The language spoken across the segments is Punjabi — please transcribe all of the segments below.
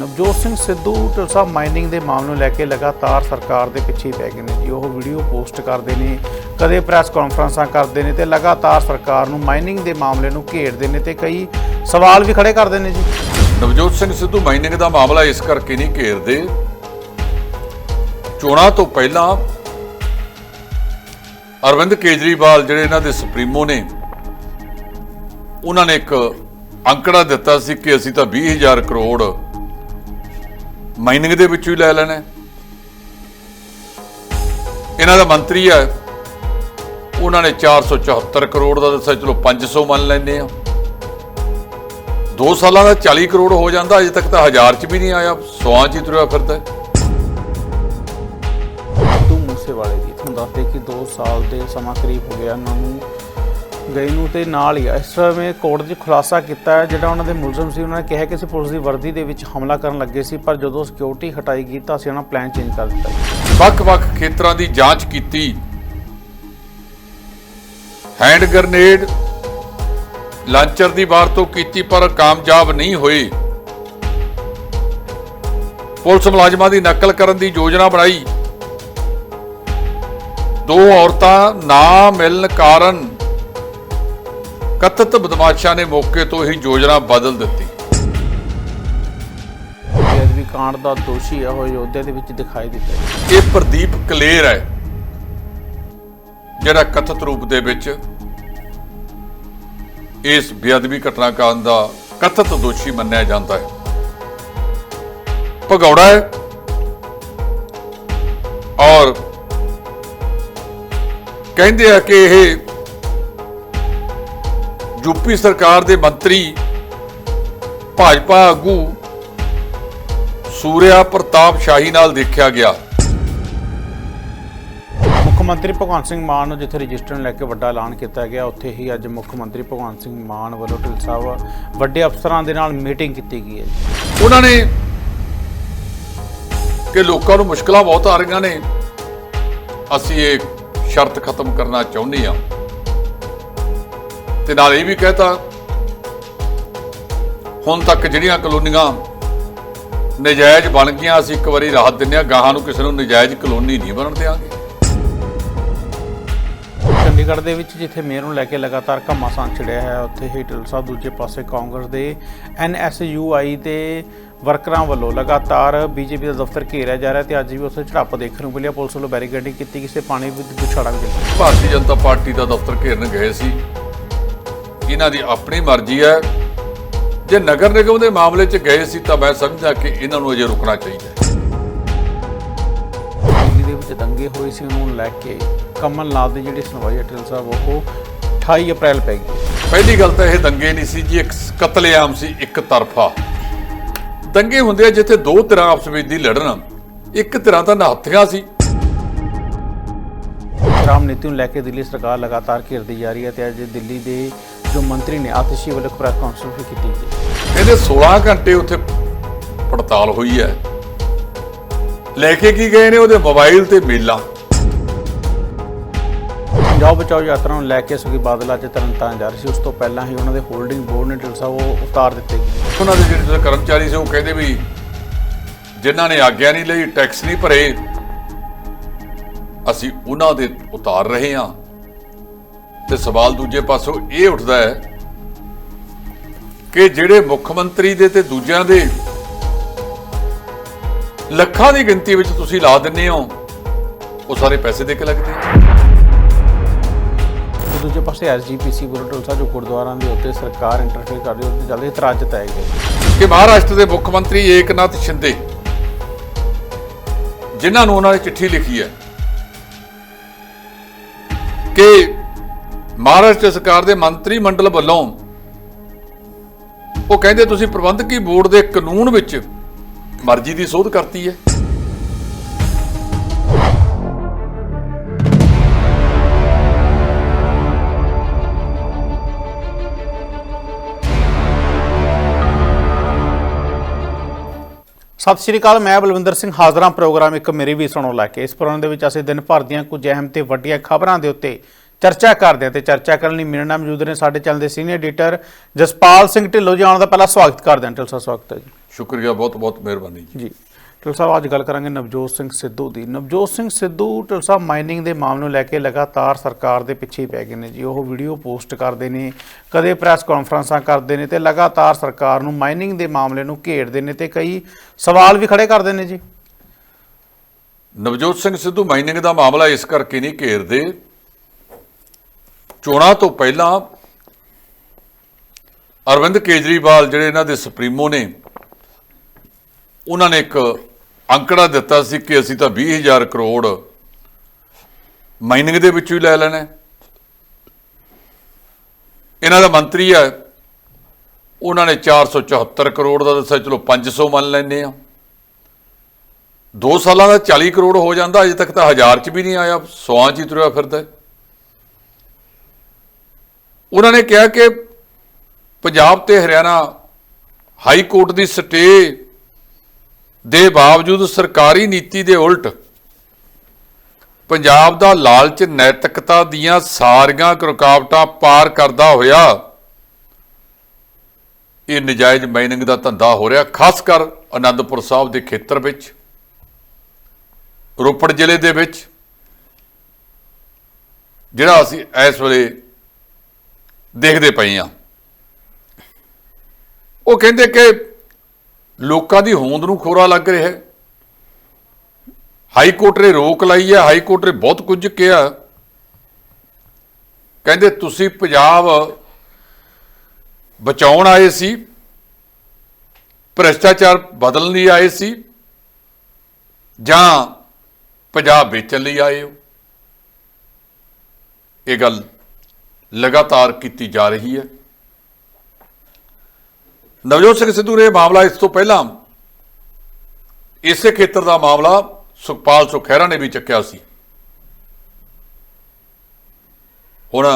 ਨਵਜੋਤ ਸਿੰਘ ਸਿੱਧੂ ਢਿਲਸਾ ਮਾਈਨਿੰਗ ਦੇ ਮਾਮਲੇ ਨੂੰ ਲੈ ਕੇ ਲਗਾਤਾਰ ਸਰਕਾਰ ਦੇ ਪਿੱਛੇ ਪੈ ਗਏ ਨੇ ਜੀ। ਉਹ ਵੀਡੀਓ ਪੋਸਟ ਕਰਦੇ ਨੇ, ਕਦੇ ਪ੍ਰੈਸ ਕਾਨਫਰੰਸਾਂ ਕਰਦੇ ਨੇ ਤੇ ਲਗਾਤਾਰ ਸਰਕਾਰ ਨੂੰ ਮਾਈਨਿੰਗ ਦੇ ਮਾਮਲੇ ਨੂੰ ਘੇਰਦੇ ਨੇ ਤੇ ਕਈ ਸਵਾਲ ਵੀ ਖੜੇ ਕਰਦੇ ਨੇ ਜੀ। ਨਵਜੋਤ ਸਿੰਘ ਸਿੱਧੂ ਮਾਈਨਿੰਗ ਦਾ ਮਾਮਲਾ ਇਸ ਕਰਕੇ ਨਹੀਂ ਘੇਰਦੇ। ਚੋਣਾਂ ਤੋਂ ਪਹਿਲਾਂ ਅਰਵਿੰਦ ਕੇਜਰੀਵਾਲ ਜਿਹੜੇ ਇਹਨਾਂ ਦੇ ਸੁਪਰੀਮੋ ਨੇ, ਉਹਨਾਂ ਨੇ ਇੱਕ ਅੰਕੜਾ ਦਿੱਤਾ ਸੀ ਕਿ ਅਸੀਂ ਤਾਂ 20000 ਕਰੋੜ ਮਾਈਨਿੰਗ ਦੇ ਵਿੱਚੋਂ ਹੀ ਲੈ ਲੈਣਾ ਇਹਨਾਂ ਦਾ ਮੰਤਰੀ ਹੈ। ਉਹਨਾਂ ਨੇ 474 ਕਰੋੜ ਦਾ ਦੱਸਿਆ, ਚਲੋ 500 ਮੰਨ ਲੈਂਦੇ ਆ 2 ਸਾਲਾਂ ਦਾ 40 ਕਰੋੜ ਹੋ ਜਾਂਦਾ, ਅਜੇ ਤੱਕ ਤਾਂ ਹਜ਼ਾਰ ਚ ਵੀ ਨਹੀਂ ਆਇਆ। ਸੌਆਂ ਚ ਹੀ ਤੁਰਿਆ ਫਿਰਦਾ ਸਿੱਧੂ ਮੂਸੇਵਾਲੇ ਦੀ। ਤੁਹਾਨੂੰ ਦੱਸਦੇ ਕਿ 2 ਸਾਲ ਦੇ ਸਮਾਂ ਕਰੀਬ ਹੋ ਗਿਆ, ਉਹਨਾਂ ਨੂੰ ਗਏ ਨੂੰ ਤੇ ਨਾਲ ਹੀ ਇਸ ਸਮੇਂ ਕੋਰਟ 'ਚ ਖੁਲਾਸਾ ਕੀਤਾ ਹੈ, ਜਿਹੜਾ ਉਹਨਾਂ ਦੇ ਮੁਲਜ਼ਮ ਸੀ, ਉਹਨਾਂ ਨੇ ਕਿਹਾ ਕਿ ਅਸੀਂ ਪੁਲਿਸ ਦੀ ਵਰਦੀ ਦੇ ਵਿੱਚ ਹਮਲਾ ਕਰਨ ਲੱਗੇ ਸੀ, ਪਰ ਜਦੋਂ ਸਿਕਿਉਰਿਟੀ ਹਟਾਈ ਗਈ ਤਾਂ ਅਸੀਂ ਉਹਨਾਂ ਪਲਾਨ ਚੇਂਜ ਕਰ ਦਿੱਤਾ ਵੱਖ-ਵੱਖ ਖੇਤਰਾਂ ਦੀ ਜਾਂਚ ਕੀਤੀ। ਹੈਂਡ ਗ੍ਰਨੇਡ ਲਾਂਚਰ ਦੀ ਵਰਤੋਂ ਕੀਤੀ, ਪਰ ਕਾਮਯਾਬ ਨਹੀਂ ਹੋਈ ਪੁਲਿਸ ਮੁਲਾਜ਼ਮਾਂ ਦੀ ਨਕਲ ਕਰਨ ਦੀ ਯੋਜਨਾ ਬਣਾਈ। ਦੋ ਔਰਤਾਂ ਨਾ ਮਿਲਣ ਕਾਰਨ ਕਥਿਤ ਬਦਮਾਸ਼ਾਂ ਨੇ ਮੌਕੇ ਤੋਂ ਹੀ ਯੋਜਨਾ ਬਦਲ ਦਿੱਤੀ ਬੇਅਦਬੀ ਕਾਂਡ ਦਾ ਦੋਸ਼ੀ ਹੈ ਉਹ ਯੋਧੇ ਦੇ ਵਿੱਚ ਦਿਖਾਈ ਦਿੱਤਾ। ਇਹ ਪ੍ਰਦੀਪ ਕਲੇਰ ਹੈ ਜਿਹੜਾ ਕਥਿਤ ਰੂਪ ਦੇ ਵਿੱਚ ਇਸ ਬੇਅਦਬੀ ਘਟਨਾਕਾਂਡ ਦਾ ਕਥਿਤ ਦੋਸ਼ੀ ਮੰਨਿਆ ਜਾਂਦਾ ਹੈ ਭਗੌੜਾ ਹੈ ਔਰ ਕਹਿੰਦੇ ਆ ਕਿ ਇਹ ਯੂਪੀ ਸਰਕਾਰ ਦੇ ਮੰਤਰੀ ਭਾਜਪਾ ਆਗੂ ਸੂਰਿਆ ਪ੍ਰਤਾਪ ਸ਼ਾਹੀ ਨਾਲ ਦੇਖਿਆ ਗਿਆ। ਮੁੱਖ ਮੰਤਰੀ ਭਗਵੰਤ ਸਿੰਘ ਮਾਨ ਨੂੰ ਜਿੱਥੇ ਰਜਿਸਟਰ ਨੂੰ ਲੈ ਕੇ ਵੱਡਾ ਐਲਾਨ ਕੀਤਾ ਗਿਆ ਉੱਥੇ ਹੀ ਅੱਜ ਮੁੱਖ ਮੰਤਰੀ ਭਗਵੰਤ ਸਿੰਘ ਮਾਨ ਵੱਲੋਂ ਢਿਲ ਸਾਹਿਬ ਵੱਡੇ ਅਫਸਰਾਂ ਦੇ ਨਾਲ ਮੀਟਿੰਗ ਕੀਤੀ ਗਈ ਹੈ। ਉਹਨਾਂ ਨੇ ਕਿ ਲੋਕਾਂ ਨੂੰ ਮੁਸ਼ਕਲਾਂ ਬਹੁਤ ਆ ਰਹੀਆਂ ਨੇ। ਅਸੀਂ ਇਹ ਸ਼ਰਤ ਖਤਮ ਕਰਨਾ ਚਾਹੁੰਦੇ ਹਾਂ। ਤੇ ਨਾਲ ਇਹ ਵੀ ਕਹਿਤਾ ਹੁਣ ਤੱਕ ਜਿਹੜੀਆਂ ਕਲੋਨੀਆਂ ਨਜਾਇਜ਼ ਬਣ ਗਈਆਂ ਅਸੀਂ ਇੱਕ ਵਾਰੀ ਰਾਹਤ ਦਿੰਦੇ ਹਾਂ ਗਾਹਾਂ ਨੂੰ ਕਿਸੇ ਨੂੰ ਨਜਾਇਜ਼ ਕਲੋਨੀ ਨਹੀਂ ਬਣਨ ਦਿਆਂਗੇ। ਚੰਡੀਗੜ੍ਹ ਦੇ ਵਿੱਚ ਜਿੱਥੇ ਮੇਅਰ ਨੂੰ ਲੈ ਕੇ ਲਗਾਤਾਰ ਘਮਾਸਾਂ ਛਿੜਿਆ ਹੈ ਉੱਥੇ ਹੀ ਢਿਲ ਸਾਹਿਬ ਦੂਜੇ ਪਾਸੇ ਕਾਂਗਰਸ ਦੇ ਐਨਐਸਯੂਆਈ ਦੇ ਵਰਕਰਾਂ ਵੱਲੋਂ ਲਗਾਤਾਰ ਬੀਜੇਪੀ ਦਾ ਦਫ਼ਤਰ ਘੇਰਿਆ ਜਾ ਰਿਹਾ ਤੇ ਅੱਜ ਵੀ ਉੱਥੇ ਝੜਪ ਦੇਖਣ ਨੂੰ ਮਿਲਿਆ। ਪੁਲਿਸ ਵੱਲੋਂ ਬੈਰੀਕੇਡਿੰਗ ਕੀਤੀ ਕਿਸੇ ਪਾਣੀ ਵਿੱਚ ਗੁਛਾੜਾ ਵੀ ਭਾਰਤੀ ਜਨਤਾ ਪਾਰਟੀ ਦਾ ਦਫ਼ਤਰ ਘੇਰਨ ਗਏ ਸੀ। ਇਹਨਾਂ ਦੀ ਆਪਣੀ ਮਰਜ਼ੀ ਹੈ। ਜੇ ਨਗਰ ਨਿਗਮ ਦੇ ਮਾਮਲੇ 'ਚ ਗਏ ਸੀ ਤਾਂ ਮੈਂ ਸਮਝਦਾ ਕਿ ਇਹਨਾਂ ਨੂੰ ਅਜੇ ਰੁਕਣਾ ਚਾਹੀਦਾ ਹੈ। ਦਿੱਲੀ ਦੇ ਵਿੱਚ ਦੰਗੇ ਹੋਏ ਸੀ ਉਹਨੂੰ ਲੈ ਕੇ ਕਮਲ ਨਾਥ ਦੀ ਜਿਹੜੀ ਸੁਣਵਾਈ ਢਿਲ ਸਾਹਿਬ ਉਹ 28 ਅਪ੍ਰੈਲ ਪੈ ਗਈ। ਪਹਿਲੀ ਗੱਲ ਤਾਂ ਇਹ ਦੰਗੇ ਨਹੀਂ ਸੀ ਜੀ ਇੱਕ ਕਤਲੇਆਮ ਸੀ ਇੱਕ ਤਰਫਾ। ਦੰਗੇ ਹੁੰਦੇ ਆ ਜਿੱਥੇ ਦੋ ਧਿਰਾਂ ਆਪਸ ਵਿੱਚ ਦੀ ਲੜਨ ਇੱਕ ਧਿਰਾਂ ਤਾਂ ਨਹੱਥੀਆਂ ਸੀ। ਰਾਮ ਨੀਤੀ ਨੂੰ ਲੈ ਕੇ ਦਿੱਲੀ ਸਰਕਾਰ ਲਗਾਤਾਰ ਘਿਰਦੀ ਜਾ ਰਹੀ ਹੈ ਤੇ ਅੱਜ ਦਿੱਲੀ ਦੇ ਜੋ ਮੰਤਰੀ ਨੇ ਆਤਿਸ਼ੀ ਵੱਲੋਂ ਪ੍ਰੈਸ ਕਾਨਫਰੰਸ ਵੀ ਕੀਤੀ ਗਈ ਇਹਦੇ 16 ਘੰਟੇ ਉੱਥੇ ਪੜਤਾਲ ਹੋਈ ਹੈ। ਲੈ ਕੇ ਕੀ ਗਏ ਨੇ ਉਹਦੇ ਮੋਬਾਈਲ ਤੇ ਮੇਲਾਂ। ਪੰਜਾਬ ਬਚਾਓ ਯਾਤਰਾ ਨੂੰ ਲੈ ਕੇ ਸੁਖੀ ਬਾਦਲ ਅੱਜ ਤਰਨਤਾਰਨ ਜਾ ਰਹੇ ਸੀ। ਉਸ ਤੋਂ ਪਹਿਲਾਂ ਹੀ ਉਹਨਾਂ ਦੇ ਹੋਲਡਿੰਗ ਬੋਰਡ ਨੇ ਢਿਲ ਸਾਹਿਬ ਉਹ ਉਤਾਰ ਦਿੱਤੇ ਉਹਨਾਂ ਦੇ ਜਿਹੜੇ ਕਰਮਚਾਰੀ ਸੀ ਉਹ ਕਹਿੰਦੇ ਵੀ ਜਿਨ੍ਹਾਂ ਨੇ ਆਗਿਆ ਨਹੀਂ ਲਈ ਟੈਕਸ ਨਹੀਂ ਭਰੇ ਅਸੀਂ ਉਹਨਾਂ ਦੇ ਉਤਾਰ ਰਹੇ ਹਾਂ। ਤੇ ਸਵਾਲ ਦੂਜੇ ਪਾਸੋਂ ਇਹ ਉੱਠਦਾ ਹੈ ਕਿ ਜਿਹੜੇ ਮੁੱਖ ਮੰਤਰੀ ਦੇ ਤੇ ਦੂਜਿਆਂ ਦੇ ਲੱਖਾਂ ਦੀ ਗਿਣਤੀ ਵਿੱਚ ਤੁਸੀਂ ਲਾ ਦਿੰਦੇ ਹੋ ਉਹ ਸਾਰੇ ਪੈਸੇ ਦੇ ਕੇ ਲੱਗਦੇ। ਤੇ ਦੂਜੇ ਪਾਸੇ ਐਸਜੀਪੀਸੀ ਵੱਲੋਂ ਢਿਲ ਸਾਹਿਬ ਜੋ ਗੁਰਦੁਆਰਾਂ ਦੇ ਉੱਤੇ ਸਰਕਾਰ ਇੰਟਰਫੇਅਰ ਕਰ ਰਹੀ ਉਹਦੇ ਚੱਲਦੇ ਇਤਰਾਜ਼ ਜਤਾਏ ਗਏ ਕਿ ਮਹਾਰਾਸ਼ਟਰ ਦੇ ਮੁੱਖ ਮੰਤਰੀ ਏਕਨਾਥ ਸ਼ਿੰਦੇ ਜਿਨ੍ਹਾਂ ਨੂੰ ਉਹਨਾਂ ਨੇ ਚਿੱਠੀ ਲਿਖੀ ਹੈ ਕਿ ਮਹਾਰਾਸ਼ਟਰ ਸਰਕਾਰ ਦੇ ਮੰਤਰੀ ਮੰਡਲ ਵੱਲੋਂ ਉਹ ਕਹਿੰਦੇ ਤੁਸੀਂ ਪ੍ਰਬੰਧਕੀ ਬੋਰਡ ਦੇ ਕਾਨੂੰਨ ਵਿੱਚ ਮਰਜ਼ੀ ਦੀ ਸੋਧ ਕਰਤੀ ਹੈ। ਸਤਿ ਸ਼੍ਰੀ ਅਕਾਲ, ਮੈਂ ਬਲਵਿੰਦਰ ਸਿੰਘ ਹਾਜ਼ਰਾਂ ਪ੍ਰੋਗਰਾਮ ਇੱਕ ਮੇਰੀ ਵੀ ਸੁਣੋ ਲੈ ਕੇ। ਇਸ ਪ੍ਰੋਗਰਾਮ ਦੇ ਵਿੱਚ ਅਸੀਂ ਦਿਨ ਭਰ ਦੀਆਂ ਕੁਝ ਅਹਿਮ ਤੇ ਵੱਡੀਆਂ ਖਬਰਾਂ ਦੇ ਉੱਤੇ ਚਰਚਾ ਕਰਦੇ ਹਾਂ ਤੇ ਚਰਚਾ ਕਰਨ ਲਈ ਮੇਰੇ ਨਾਲ ਮੌਜੂਦ ਨੇ ਸਾਡੇ ਚੈਨਲ ਦੇ ਸੀਨੀਅਰ ਐਡੀਟਰ ਜਸਪਾਲ ਸਿੰਘ ਢਿੱਲੋਂ ਜੀ ਆਉਣ ਦਾ ਪਹਿਲਾਂ ਸਵਾਗਤ ਕਰਦੇ ਹਾਂ। ਢਿੱਲੋਂ ਸਾਹਿਬ ਸਵਾਗਤ ਹੈ ਜੀ। ਸ਼ੁਕਰੀਆ ਬਹੁਤ ਬਹੁਤ ਮਿਹਰਬਾਨੀ ਜੀ। ਜੀ। ਢਿੱਲੋਂ ਸਾਹਿਬ ਅੱਜ ਗੱਲ ਕਰਾਂਗੇ ਨਵਜੋਤ ਸਿੰਘ ਸਿੱਧੂ ਦੀ। ਨਵਜੋਤ ਸਿੰਘ ਸਿੱਧੂ ਢਿੱਲੋਂ ਸਾਹਿਬ ਮਾਈਨਿੰਗ ਦੇ ਮਾਮਲੇ ਨੂੰ ਲੈ ਕੇ ਲਗਾਤਾਰ ਸਰਕਾਰ ਦੇ ਪਿੱਛੇ ਪੈ ਗਏ ਨੇ ਜੀ। ਉਹ ਵੀਡੀਓ ਪੋਸਟ ਕਰਦੇ ਨੇ ਕਦੇ ਪ੍ਰੈਸ ਕਾਨਫਰੰਸਾਂ ਕਰਦੇ ਨੇ ਤੇ ਲਗਾਤਾਰ ਸਰਕਾਰ ਨੂੰ ਮਾਈਨਿੰਗ ਦੇ ਮਾਮਲੇ ਨੂੰ ਘੇਰਦੇ ਨੇ ਤੇ ਕਈ ਸਵਾਲ ਵੀ ਖੜੇ ਕਰਦੇ ਨੇ ਜੀ। ਨਵਜੋਤ ਸਿੰਘ ਸਿੱਧੂ ਮਾਈਨਿੰਗ ਦਾ ਮਾਮਲਾ ਇਸ ਕਰਕੇ ਨਹੀਂ ਘੇਰਦੇ ਚੋਣਾਂ ਤੋਂ ਪਹਿਲਾਂ ਅਰਵਿੰਦ ਕੇਜਰੀਵਾਲ ਜਿਹੜੇ ਇਹਨਾਂ ਦੇ ਸੁਪਰੀਮੋ ਨੇ, ਉਹਨਾਂ ਨੇ ਇੱਕ ਅੰਕੜਾ ਦਿੱਤਾ ਸੀ ਕਿ ਅਸੀਂ ਤਾਂ 20000 ਕਰੋੜ ਮਾਈਨਿੰਗ ਦੇ ਵਿੱਚੋਂ ਹੀ ਲੈ ਲੈਣਾ ਇਹਨਾਂ ਦਾ ਮੰਤਰੀ ਹੈ, ਉਹਨਾਂ ਨੇ 474 ਕਰੋੜ ਦਾ ਦੱਸਿਆ, ਚਲੋ 500 ਮੰਨ ਲੈਂਦੇ ਆ ਦੋ ਸਾਲਾਂ ਦਾ 40 ਕਰੋੜ ਹੋ ਜਾਂਦਾ, ਅਜੇ ਤੱਕ ਤਾਂ ਹਜ਼ਾਰ ਚ ਵੀ ਨਹੀਂ ਆਇਆ ਸੌਆਂ ਚ ਹੀ ਤੁਰਿਆ ਫਿਰਦਾ ਉਹਨਾਂ ਨੇ ਕਿਹਾ ਕਿ ਪੰਜਾਬ ਤੇ ਹਰਿਆਣਾ ਹਾਈ ਕੋਰਟ ਦੀ ਸਟੇ ਦੇ ਬਾਵਜੂਦ ਸਰਕਾਰੀ ਨੀਤੀ ਦੇ ਉਲਟ ਪੰਜਾਬ ਦਾ ਲਾਲਚ, ਨੈਤਿਕਤਾ ਦੀਆਂ ਸਾਰੀਆਂ ਰੁਕਾਵਟਾਂ ਪਾਰ ਕਰਦਾ ਹੋਇਆ, ਇਹ ਨਜਾਇਜ਼ ਮਾਈਨਿੰਗ ਦਾ ਧੰਦਾ ਹੋ ਰਿਹਾ, ਖਾਸ ਕਰ ਅਨੰਦਪੁਰ ਸਾਹਿਬ ਦੇ ਖੇਤਰ ਵਿੱਚ, ਰੋਪੜ ਜ਼ਿਲ੍ਹੇ ਦੇ ਵਿੱਚ, ਜਿਹੜਾ ਅਸੀਂ ਇਸ ਵੇਲੇ ਦੇਖਦੇ ਪਏ ਆ। ਉਹ ਕਹਿੰਦੇ ਕਿ ਲੋਕਾਂ ਦੀ ਹੋਂਦ ਨੂੰ ਖੋਰਾ ਲੱਗ ਰਿਹਾ ਹੈ। ਹਾਈ ਕੋਰਟ ਨੇ ਰੋਕ ਲਾਈ ਹੈ, ਹਾਈ ਕੋਰਟ ਨੇ ਬਹੁਤ ਕੁਝ ਕਿਹਾ। ਕਹਿੰਦੇ ਤੁਸੀਂ ਪੰਜਾਬ ਬਚਾਉਣ ਆਏ ਸੀ, ਭ੍ਰਿਸ਼ਟਾਚਾਰ ਬਦਲਣ ਲਈ ਆਏ ਸੀ, ਜਾਂ ਪੰਜਾਬ ਵੇਚਣ ਲਈ ਆਏ ਹੋ? ਇਹ ਗੱਲ ਲਗਾਤਾਰ ਕੀਤੀ ਜਾ ਰਹੀ ਹੈ। ਨਵਜੋਤ ਸਿੰਘ ਸਿੱਧੂ ਨੇ ਇਹ ਮਾਮਲਾ ਇਸ ਤੋਂ ਪਹਿਲਾਂ ਇਸੇ ਖੇਤਰ ਦਾ ਮਾਮਲਾ ਸੁਖਪਾਲ ਸੁਖਹਿਰਾ ਨੇ ਵੀ ਚੱਕਿਆ ਸੀ। ਹੁਣ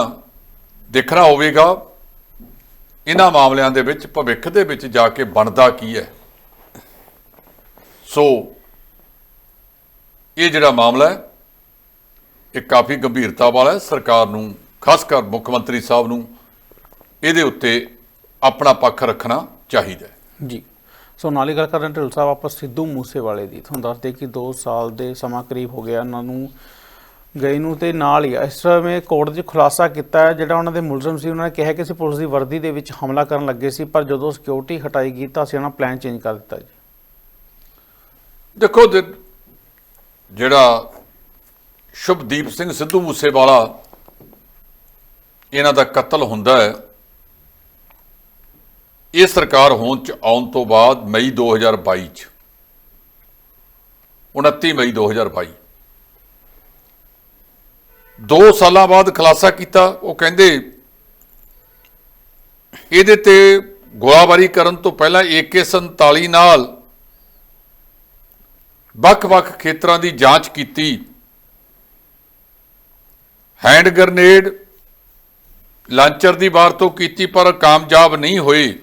ਦੇਖਣਾ ਹੋਵੇਗਾ, ਇਹਨਾਂ ਮਾਮਲਿਆਂ ਦੇ ਵਿੱਚ, ਭਵਿੱਖ ਦੇ ਵਿੱਚ ਜਾ ਕੇ ਬਣਦਾ ਕੀ ਹੈ। ਸੋ ਇਹ ਜਿਹੜਾ ਮਾਮਲਾ ਹੈ, ਇਹ ਕਾਫੀ ਗੰਭੀਰਤਾ ਵਾਲਾ ਹੈ। ਸਰਕਾਰ ਨੂੰ ਖਾਸ ਕਰ ਮੁੱਖ ਮੰਤਰੀ ਸਾਹਿਬ ਨੂੰ ਇਹਦੇ ਉੱਤੇ ਆਪਣਾ ਪੱਖ ਰੱਖਣਾ ਚਾਹੀਦਾ ਹੈ। ਜੀ। ਸੋ ਨਾਲ ਹੀ ਗੱਲ ਕਰਨ ਢਿੱਲੋਂ ਸਾਹਿਬ ਆਪਾਂ ਸਿੱਧੂ ਮੂਸੇਵਾਲੇ ਦੀ। ਤੁਹਾਨੂੰ ਦੱਸਦੇ ਕਿ 2 ਸਾਲ ਦੇ ਸਮਾਂ ਕਰੀਬ ਹੋ ਗਿਆ ਉਹਨਾਂ ਨੂੰ ਗਏ ਨੂੰ ਤੇ ਨਾਲ ਹੀ ਇਸ ਸਮੇਂ ਕੋਰਟ 'ਚ ਖੁਲਾਸਾ ਕੀਤਾ ਹੈ ਜਿਹੜਾ ਉਹਨਾਂ ਦੇ ਮੁਲਜ਼ਮ ਸੀ ਉਹਨਾਂ ਨੇ ਕਿਹਾ ਕਿ ਅਸੀਂ ਪੁਲਿਸ ਦੀ ਵਰਦੀ ਦੇ ਵਿੱਚ ਹਮਲਾ ਕਰਨ ਲੱਗੇ ਸੀ ਪਰ ਜਦੋਂ ਸਿਕਿਉਰਿਟੀ ਹਟਾਈ ਗਈ ਤਾਂ ਅਸੀਂ ਉਹਨਾਂ ਪਲਾਨ ਚੇਂਜ ਕਰ ਦਿੱਤਾ ਜੀ। ਦੇਖੋ ਜਿਹੜਾ ਸ਼ੁਭਦੀਪ ਸਿੰਘ ਸਿੱਧੂ ਮੂਸੇਵਾਲਾ ਇਹਨਾਂ ਦਾ ਕਤਲ ਹੁੰਦਾ ਹੈ। ਇਹ ਸਰਕਾਰ ਹੋਣ ਚ ਆਉਣ ਤੋਂ ਬਾਅਦ ਮਈ 2022 ਚ 29 ਮਈ 2022 ਦੋ ਸਾਲਾਂ ਬਾਅਦ ਖੁਲਾਸਾ ਕੀਤਾ, ਉਹ ਕਹਿੰਦੇ ਇਹਦੇ ਤੇ ਗੋਲਾਬਾਰੀ ਕਰਨ ਤੋਂ ਪਹਿਲਾਂ AK47 ਨਾਲ ਵੱਖ-ਵੱਖ ਖੇਤਰਾਂ ਦੀ ਜਾਂਚ ਕੀਤੀ। ਹੈਂਡ ਗ੍ਰਨੇਡ ਲਾਂਚਰ ਦੀ ਵਰਤੋਂ ਕੀਤੀ ਪਰ ਕਾਮਯਾਬ ਨਹੀਂ ਹੋਈ।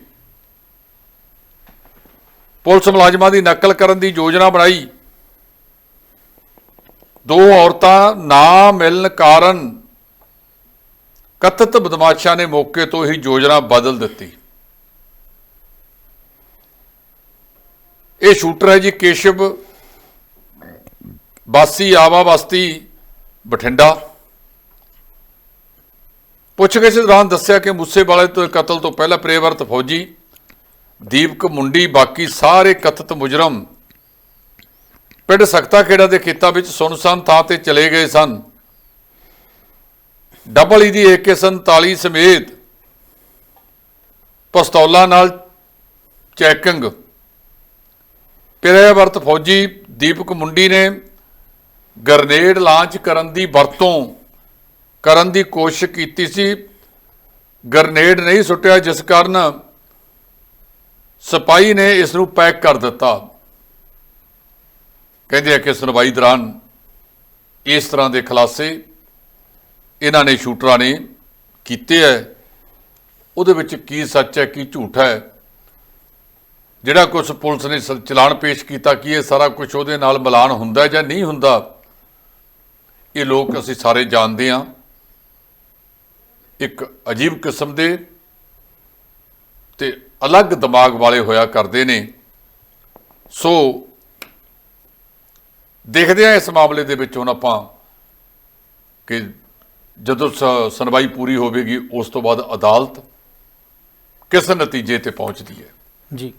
ਪੁਲਿਸ ਮੁਲਾਜ਼ਮਾਂ ਦੀ ਨਕਲ ਕਰਨ ਦੀ ਯੋਜਨਾ ਬਣਾਈ। ਦੋ ਔਰਤਾਂ ਨਾ ਮਿਲਣ ਕਾਰਨ ਕਥਿਤ ਬਦਮਾਸ਼ਾਂ ਨੇ ਮੌਕੇ ਤੋਂ ਹੀ ਯੋਜਨਾ ਬਦਲ ਦਿੱਤੀ। ਇਹ ਸ਼ੂਟਰ ਹੈ ਜੀ ਕੇਸ਼ਵ, ਬਾਸੀ ਆਵਾ ਬਸਤੀ ਬਠਿੰਡਾ। ਪੁੱਛਗਿੱਛ ਦੌਰਾਨ ਦੱਸਿਆ ਕਿ ਮੂਸੇਵਾਲੇ ਤੋਂ ਕਤਲ ਤੋਂ ਪਹਿਲਾਂ ਪ੍ਰੇਵਰਤ ਫੌਜੀ, ਦੀਪਕ ਮੁੰਡੀ, ਬਾਕੀ ਸਾਰੇ ਕਥਿਤ ਮੁਜਰਮ ਪਿੰਡ ਸਖਤਾ ਖੇੜਾ ਦੇ ਖੇਤਾਂ ਵਿੱਚ ਸੁਨਸਾਨ ਥਾਂ ਤੇ ਚਲੇ ਗਏ ਸਨ। ਡਬਲ ਈ ਦੀ AK47 ਸਮੇਤ ਪਿਸਤੌਲਾਂ ਨਾਲ ਚੈਕਿੰਗ। ਪਿਰੇਵਰਤ ਫੌਜੀ ਦੀਪਕ ਮੁੰਡੀ ਨੇ ਗਰਨੇਡ ਲਾਂਚ ਕਰਨ ਦੀ ਵਰਤੋਂ ਕਰਨ ਦੀ ਕੋਸ਼ਿਸ਼ ਕੀਤੀ ਸੀ। ਗਰਨੇਡ ਨਹੀਂ ਸੁੱਟਿਆ, ਜਿਸ ਕਾਰਨ ਸਿਪਾਹੀ ਨੇ ਇਸ ਨੂੰ ਪੈਕ ਕਰ ਦਿੱਤਾ। ਕਹਿੰਦੇ ਆ ਕਿ ਸੁਣਵਾਈ ਦੌਰਾਨ ਇਸ ਤਰ੍ਹਾਂ ਦੇ ਖੁਲਾਸੇ ਇਹਨਾਂ ਨੇ ਸ਼ੂਟਰਾਂ ਨੇ ਕੀਤੇ ਹੈ ਉਹਦੇ ਵਿੱਚ ਕੀ ਸੱਚ ਹੈ ਕੀ ਝੂਠ ਹੈ ਜਿਹੜਾ ਕੁਝ ਪੁਲਿਸ ਨੇ ਸ- ਚਲਾਨ ਪੇਸ਼ ਕੀਤਾ, ਕਿ ਇਹ ਸਾਰਾ ਕੁਝ ਉਹਦੇ ਨਾਲ ਮਿਲਾਨ ਹੁੰਦਾ ਜਾਂ ਨਹੀਂ ਹੁੰਦਾ, ਇਹ ਲੋਕ ਅਸੀਂ ਸਾਰੇ ਜਾਣਦੇ ਹਾਂ ਇੱਕ ਅਜੀਬ ਕਿਸਮ ਦੇ ਤੇ ਅਲੱਗ ਦਿਮਾਗ ਵਾਲੇ ਹੋਇਆ ਕਰਦੇ ਨੇ। ਸੋ ਦੇਖਦੇ ਆ ਇਸ ਮਾਮਲੇ ਦੇ ਵਿੱਚ ਹੁਣ ਆਪਾਂ ਕਿ ਜਦੋਂ ਸੁਣਵਾਈ ਪੂਰੀ ਹੋਵੇਗੀ ਉਸ ਤੋਂ ਬਾਅਦ ਅਦਾਲਤ ਕਿਸ ਨਤੀਜੇ ਤੇ ਪਹੁੰਚਦੀ ਹੈ। ਜੀ।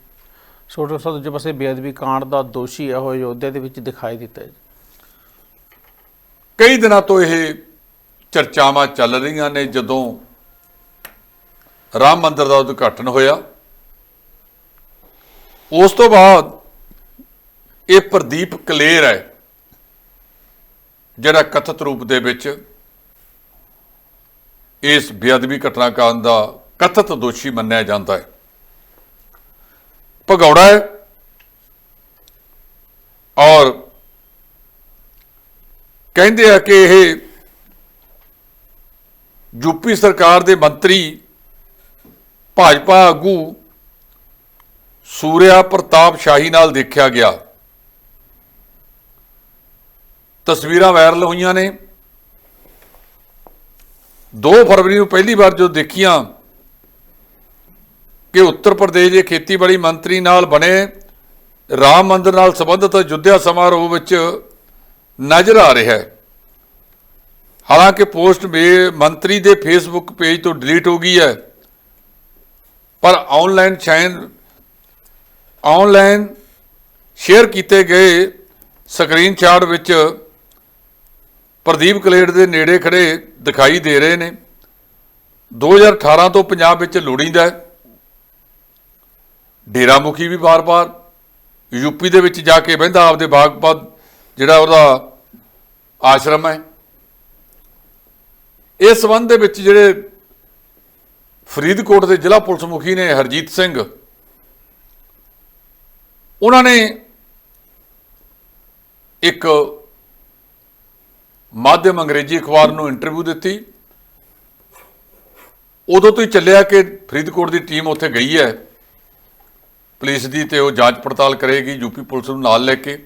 ਸੋ ਡਾਕਟਰ ਸਾਹਿਬ ਦੂਜੇ ਪਾਸੇ ਬੇਅਦਬੀ ਕਾਂਡ ਦਾ ਦੋਸ਼ੀ ਹੈ ਉਹ ਅਯੋਧਿਆ ਦੇ ਵਿੱਚ ਦਿਖਾਈ ਦਿੱਤਾ ਹੈ ਕਈ ਦਿਨਾਂ ਤੋਂ ਇਹ ਚਰਚਾਵਾਂ ਚੱਲ ਰਹੀਆਂ ਨੇ ਜਦੋਂ ਰਾਮ ਮੰਦਰ ਦਾ ਉਦਘਾਟਨ ਹੋਇਆ। ਉਸ ਤੋਂ ਬਾਅਦ ਇਹ ਪ੍ਰਦੀਪ ਕਲੇਰ ਹੈ, ਜਿਹੜਾ ਕਥਿਤ ਰੂਪ ਦੇ ਵਿੱਚ ਇਸ ਬੇਅਦਬੀ ਘਟਨਾਕਾਂਡ ਦਾ ਕਥਿਤ ਦੋਸ਼ੀ ਮੰਨਿਆ ਜਾਂਦਾ ਹੈ। ਭਗੌੜਾ ਹੈ ਔਰ ਕਹਿੰਦੇ ਆ ਕਿ ਇਹ ਯੂਪੀ ਸਰਕਾਰ ਦੇ ਮੰਤਰੀ ਭਾਜਪਾ ਆਗੂ ਸੂਰਿਆ ਪ੍ਰਤਾਪ ਸ਼ਾਹੀ ਨਾਲ ਦੇਖਿਆ ਗਿਆ। ਤਸਵੀਰਾਂ ਵਾਇਰਲ ਹੋਈਆਂ ਨੇ। 2 ਫਰਵਰੀ ਨੂੰ ਪਹਿਲੀ ਵਾਰ ਜੋ ਦੇਖੀਆਂ ਕਿ ਉੱਤਰ ਪ੍ਰਦੇਸ਼ ਦੇ ਖੇਤੀਬਾੜੀ ਮੰਤਰੀ ਨਾਲ ਬਣੇ ਰਾਮ ਮੰਦਰ ਨਾਲ ਸੰਬੰਧਿਤ ਅਯੁੱਧਿਆ ਸਮਾਰੋਹ ਵਿੱਚ ਨਜ਼ਰ ਆ ਰਿਹਾ ਹੈ। ਹਾਲਾਂਕਿ ਪੋਸਟ ਮੇ ਮੰਤਰੀ ਦੇ ਫੇਸਬੁੱਕ ਪੇਜ ਤੋਂ ਡਿਲੀਟ ਹੋ ਗਈ ਹੈ। ਪਰ ਆਨਲਾਈਨ ਸ਼ਾਇਨ ਆਨਲਾਈਨ ਸ਼ੇਅਰ ਕੀਤੇ ਗਏ ਸਕਰੀਨਸ਼ਾਟ ਵਿੱਚ ਪ੍ਰਦੀਪ ਕਲੇੜ ਦੇ ਨੇੜੇ ਖੜੇ ਦਿਖਾਈ ਦੇ ਰਹੇ ਨੇ। 2018 ਤੋਂ ਪੰਜਾਬ ਵਿੱਚ ਲੋੜੀਂਦਾ ਹੈ। ਡੇਰਾ ਮੁਖੀ ਵੀ ਬਾਰ-ਬਾਰ ਯੂਪੀ ਦੇ ਵਿੱਚ ਜਾ ਕੇ ਬਹਿੰਦਾ, ਆਪਦੇ ਬਾਗਪਤ ਜਿਹੜਾ ਉਹਦਾ ਆਸ਼ਰਮ ਹੈ। ਇਸ ਸੰਬੰਧ ਦੇ ਵਿੱਚ ਜਿਹੜੇ ਫਰੀਦਕੋਟ ਦੇ ਜ਼ਿਲ੍ਹਾ ਪੁਲਿਸ ਮੁਖੀ ਨੇ ਹਰਜੀਤ ਸਿੰਘ, ਉਹਨਾਂ ਨੇ ਇੱਕ ਮਾਧਿਅਮ ਅੰਗਰੇਜ਼ੀ ਅਖਬਾਰ ਨੂੰ ਇੰਟਰਵਿਊ ਦਿੱਤੀ। ਉਦੋਂ ਤੋਂ ਹੀ ਚੱਲਿਆ ਕਿ ਫਰੀਦਕੋਟ ਦੀ ਟੀਮ ਉੱਥੇ ਗਈ ਹੈ। ਪੁਲਿਸ ਦੀ ਤੇ ਉਹ ਜਾਂਚ ਪੜਤਾਲ ਕਰੇਗੀ ਯੂਪੀ ਪੁਲਿਸ ਨੂੰ ਨਾਲ ਲੈ ਕੇ।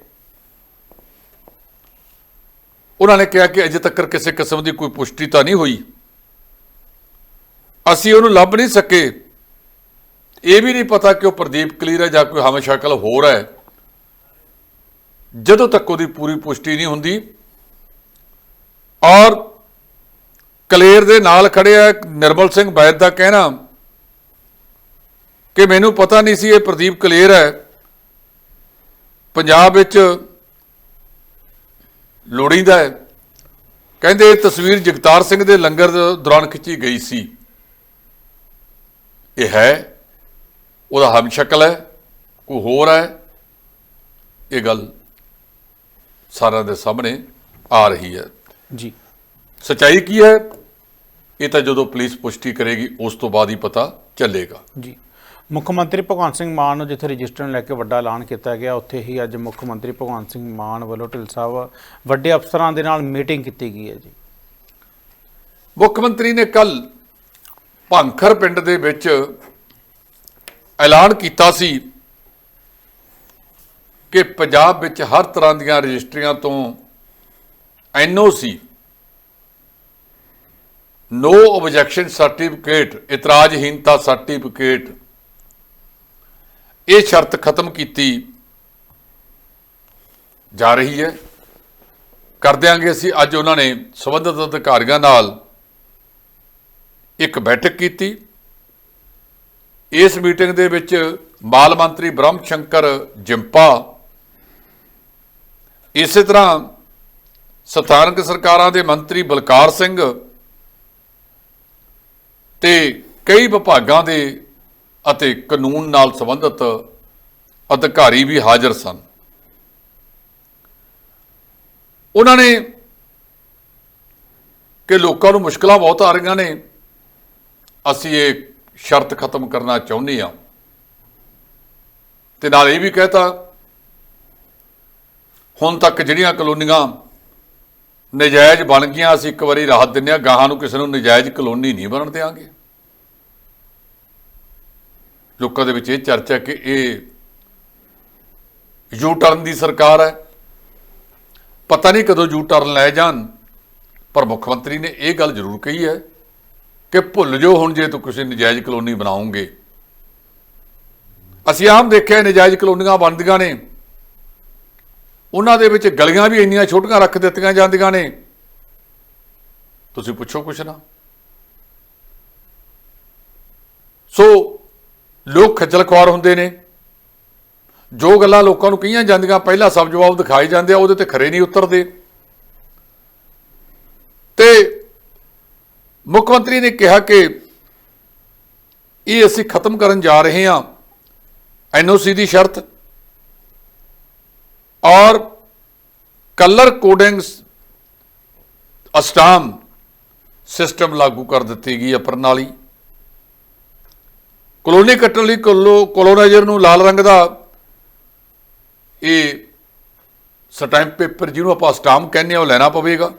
ਉਹਨਾਂ ਨੇ ਕਿਹਾ ਕਿ ਅਜੇ ਤੱਕ ਕਿਸੇ ਕਿਸਮ ਦੀ ਕੋਈ ਪੁਸ਼ਟੀ ਤਾਂ ਨਹੀਂ ਹੋਈ। ਅਸੀਂ ਉਹਨੂੰ ਲੱਭ ਨਹੀਂ ਸਕੇ। ਇਹ ਵੀ ਨਹੀਂ ਪਤਾ ਕਿ ਉਹ ਪ੍ਰਦੀਪ ਕਲੀਰ ਹੈ ਜਾਂ ਕੋਈ ਹਮ ਸ਼ਕਲ ਹੋਰ ਹੈ। ਜਦੋਂ ਤੱਕ ਉਹਦੀ ਪੂਰੀ ਪੁਸ਼ਟੀ ਨਹੀਂ ਹੁੰਦੀ, ਔਰ ਕਲੇਰ ਦੇ ਨਾਲ ਖੜਿਆ ਨਿਰਮਲ ਸਿੰਘ ਬੈਦ ਦਾ ਕਹਿਣਾ ਕਿ ਮੈਨੂੰ ਪਤਾ ਨਹੀਂ ਸੀ ਇਹ ਪ੍ਰਦੀਪ ਕਲੇਰ ਹੈ। ਪੰਜਾਬ ਵਿੱਚ ਲੋੜੀਂਦਾ ਹੈ। ਕਹਿੰਦੇ ਇਹ ਤਸਵੀਰ ਜਗਤਾਰ ਸਿੰਘ ਦੇ ਲੰਗਰ ਦੌਰਾਨ ਖਿੱਚੀ ਗਈ ਸੀ। ਇਹ ਹੈ ਉਹਦਾ ਹਮ ਸ਼ਕਲ ਹੈ ਕੋਈ ਹੋਰ ਹੈ। ਇਹ ਗੱਲ ਸਾਰਿਆਂ ਦੇ ਸਾਹਮਣੇ ਆ ਰਹੀ ਹੈ। ਜੀ। ਸਚਾਈ ਕੀ ਹੈ? ਇਹ ਤਾਂ ਜਦੋਂ ਪੁਲਿਸ ਪੁਸ਼ਟੀ ਕਰੇਗੀ ਉਸ ਤੋਂ ਬਾਅਦ ਹੀ ਪਤਾ ਚੱਲੇਗਾ। ਜੀ। ਮੁੱਖ ਮੰਤਰੀ ਭਗਵੰਤ ਸਿੰਘ ਮਾਨ ਨੂੰ ਜਿੱਥੇ ਰਜਿਸਟਰ ਨੂੰ ਲੈ ਕੇ ਵੱਡਾ ਐਲਾਨ ਕੀਤਾ ਗਿਆ, ਉੱਥੇ ਹੀ ਅੱਜ ਮੁੱਖ ਮੰਤਰੀ ਭਗਵੰਤ ਸਿੰਘ ਮਾਨ ਵੱਲੋਂ ਢਿੱਲ ਸਾਹਿਬ ਵੱਡੇ ਅਫਸਰਾਂ ਦੇ ਨਾਲ ਮੀਟਿੰਗ ਕੀਤੀ ਗਈ ਹੈ ਜੀ। ਮੁੱਖ ਮੰਤਰੀ ਨੇ ਕੱਲ ਭੰਖਰ ਪਿੰਡ ਦੇ ਵਿੱਚ ਐਲਾਨ ਕੀਤਾ ਸੀ ਕਿ ਪੰਜਾਬ ਵਿੱਚ ਹਰ ਤਰ੍ਹਾਂ ਦੀਆਂ ਰਜਿਸਟਰੀਆਂ ਤੋਂ ਐਨਓਸੀ ਨੋ ਆਬਜੈਕਸ਼ਨ ਸਰਟੀਫਿਕੇਟ, ਇਤਰਾਜ਼ਹੀਨਤਾ ਸਰਟੀਫਿਕੇਟ ਇਹ ਸ਼ਰਤ ਖਤਮ ਕੀਤੀ ਜਾ ਰਹੀ ਹੈ। ਕਰ ਦਿਆਂਗੇ ਅਸੀਂ। ਅੱਜ ਉਹਨਾਂ ਨੇ ਸੰਬੰਧਿਤ ਅਧਿਕਾਰੀਆਂ ਨਾਲ ਇੱਕ ਬੈਠਕ ਕੀਤੀ। ਇਸ ਮੀਟਿੰਗ ਦੇ ਵਿੱਚ ਮਾਲ ਮੰਤਰੀ ਬ੍ਰਹਮ ਸ਼ੰਕਰ ਜਿੰਪਾ, ਇਸੇ ਤਰ੍ਹਾਂ ਸਥਾਨਕ ਸਰਕਾਰਾਂ ਦੇ ਮੰਤਰੀ ਬਲਕਾਰ ਸਿੰਘ ਤੇ ਕਈ ਵਿਭਾਗਾਂ ਦੇ ਅਤੇ ਕਾਨੂੰਨ ਨਾਲ ਸੰਬੰਧਿਤ ਅਧਿਕਾਰੀ ਵੀ ਹਾਜ਼ਰ ਸਨ। ਉਹਨਾਂ ਨੇ ਕਿ ਲੋਕਾਂ ਨੂੰ ਮੁਸ਼ਕਲਾਂ ਬਹੁਤ ਆ ਰਹੀਆਂ ਨੇ, ਅਸੀਂ ਇਹ ਸ਼ਰਤ ਖਤਮ ਕਰਨਾ ਚਾਹੁੰਦੇ ਹਾਂ। ਤੇ ਨਾਲ ਇਹ ਵੀ ਕਹਿਤਾ, ਹੁਣ ਤੱਕ ਜਿਹੜੀਆਂ ਕਲੋਨੀਆਂ ਨਜਾਇਜ਼ ਬਣ ਗਈਆਂ, ਅਸੀਂ ਇੱਕ ਵਾਰੀ ਰਾਹਤ ਦਿੰਦੇ ਹਾਂ, ਗਾਹਾਂ ਨੂੰ ਕਿਸੇ ਨੂੰ ਨਜਾਇਜ਼ ਕਲੋਨੀ ਨਹੀਂ ਬਣਨ ਦੇਵਾਂਗੇ ਲੋਕਾਂ ਦੇ ਵਿੱਚ ਇਹ ਚਰਚਾ ਕਿ ਇਹ ਯੂ ਟਰਨ ਦੀ ਸਰਕਾਰ ਹੈ। ਪਤਾ ਨਹੀਂ ਕਦੋਂ ਯੂ ਟਰਨ ਲੈ ਜਾਣ, ਪਰ ਮੁੱਖ ਮੰਤਰੀ ਨੇ ਇਹ ਗੱਲ ਜ਼ਰੂਰ ਕਹੀ ਹੈ ਕਿ ਭੁੱਲ ਜੋ ਹੁਣ ਜੇ ਤੂੰ ਕਿਸੇ ਨਜਾਇਜ਼ ਕਲੋਨੀ ਬਣਾਉਂਗੇ। ਅਸੀਂ ਆਮ ਦੇਖਿਆ ਨਜਾਇਜ਼ ਕਲੋਨੀਆਂ ਬਣਦੀਆਂ ਨੇ। ਉਹਨਾਂ ਦੇ ਵਿੱਚ ਗਲੀਆਂ ਵੀ ਇੰਨੀਆਂ ਛੋਟੀਆਂ ਰੱਖ ਦਿੱਤੀਆਂ ਜਾਂਦੀਆਂ ਨੇ। ਤੁਸੀਂ ਪੁੱਛੋ ਕੁਛ ਨਾ। ਸੋ ਲੋਕ ਖੱਜਲ ਖੁਆਰ ਹੁੰਦੇ ਨੇ। ਜੋ ਗੱਲਾਂ ਲੋਕਾਂ ਨੂੰ ਕਹੀਆਂ ਜਾਂਦੀਆਂ, ਪਹਿਲਾਂ ਸਭ ਜਵਾਬ ਦਿਖਾਏ ਜਾਂਦੇ ਆ, ਉਹਦੇ ਤੇ ਖਰੇ ਨਹੀਂ ਉਤਰਦੇ। ਤੇ ਮੁੱਖ ਮੰਤਰੀ ਨੇ ਕਿਹਾ ਕਿ ਇਹ ਅਸੀਂ ਖਤਮ ਕਰਨ ਜਾ ਰਹੇ ਹਾਂ, ਐਨਓਸੀ ਦੀ ਸ਼ਰਤ। ਔਰ ਕਲਰ ਕੋਡਿੰਗ ਅਸਟਾਮ ਸਿਸਟਮ ਲਾਗੂ ਕਰ ਦਿੱਤੀ ਗਈ ਹੈ ਪ੍ਰਣਾਲੀ। ਕਲੋਨੀ ਕੱਟਣ ਲਈ ਕੋਲੋ ਕੋਲੋਨਾਈਜ਼ਰ ਨੂੰ ਲਾਲ ਰੰਗ ਦਾ ਇਹ ਸਟੈਂਪ ਪੇਪਰ ਜਿਹਨੂੰ ਆਪਾਂ ਸਟਾਮ ਕਹਿੰਦੇ ਆ ਉਹ ਲੈਣਾ ਪਵੇਗਾ।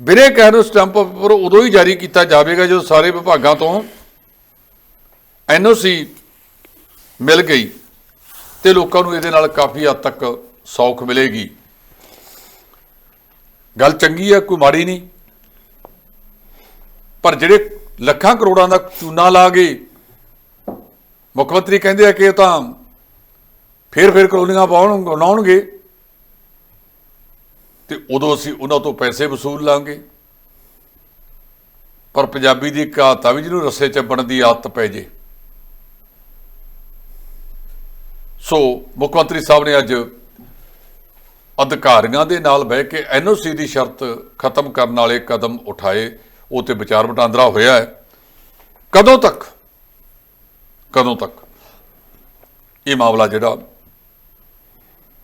ਬਿਨੇ ਕਹਿਣ ਨੂੰ ਸਟੈਂਪ ਪੇਪਰ ਉਦੋਂ ਹੀ ਜਾਰੀ ਕੀਤਾ ਜਾਵੇਗਾ ਜਦੋਂ ਸਾਰੇ ਵਿਭਾਗਾਂ ਤੋਂ ਐਨਓਸੀ ਮਿਲ ਗਈ ਤੇ ਲੋਕਾਂ ਨੂੰ ਇਹਦੇ ਨਾਲ ਕਾਫੀ ਹੱਦ ਤੱਕ ਸੌਖ ਮਿਲੇਗੀ। ਗੱਲ ਚੰਗੀ ਹੈ ਕੋਈ ਮਾੜੀ ਨਹੀਂ। ਪਰ ਜਿਹੜੇ ਲੱਖਾਂ ਕਰੋੜਾਂ ਦਾ ਚੂਨਾ ਲਾ ਗਏ ਮੁੱਖ ਮੰਤਰੀ ਕਹਿੰਦੇ ਆ ਕਿ ਇਹ ਤਾਂ ਫੇਰ ਫੇਰ ਕਲੋਨੀਆਂ ਪਾਉਣ ਬਣਾਉਣਗੇ ਤੇ ਉਦੋਂ ਅਸੀਂ ਉਹਨਾਂ ਤੋਂ ਪੈਸੇ ਵਸੂਲ ਲਾਂਗੇ। ਪਰ ਪੰਜਾਬੀ ਦੀ ਕਹਾਵਤ ਆ ਵੀ ਜਿਹਨੂੰ ਰੱਸੇ ਚੱਬਣ ਦੀ ਆਦਤ ਪੈ ਜੇ। ਸੋ ਮੁੱਖ ਮੰਤਰੀ ਸਾਹਿਬ ਨੇ ਅੱਜ ਅਧਿਕਾਰੀਆਂ ਦੇ ਨਾਲ ਬਹਿ ਕੇ ਐਨਓਸੀ ਦੀ ਸ਼ਰਤ ਖਤਮ ਕਰਨ ਵਾਲੇ ਕਦਮ ਉਠਾਏ। ਉਹ ਤੇ ਵਿਚਾਰ ਵਟਾਂਦਰਾ ਹੋਇਆ ਹੈ। ਕਦੋਂ ਤੱਕ? ਕਦੋਂ ਤੱਕ? ਇਹ ਮਾਮਲਾ ਜਿਹੜਾ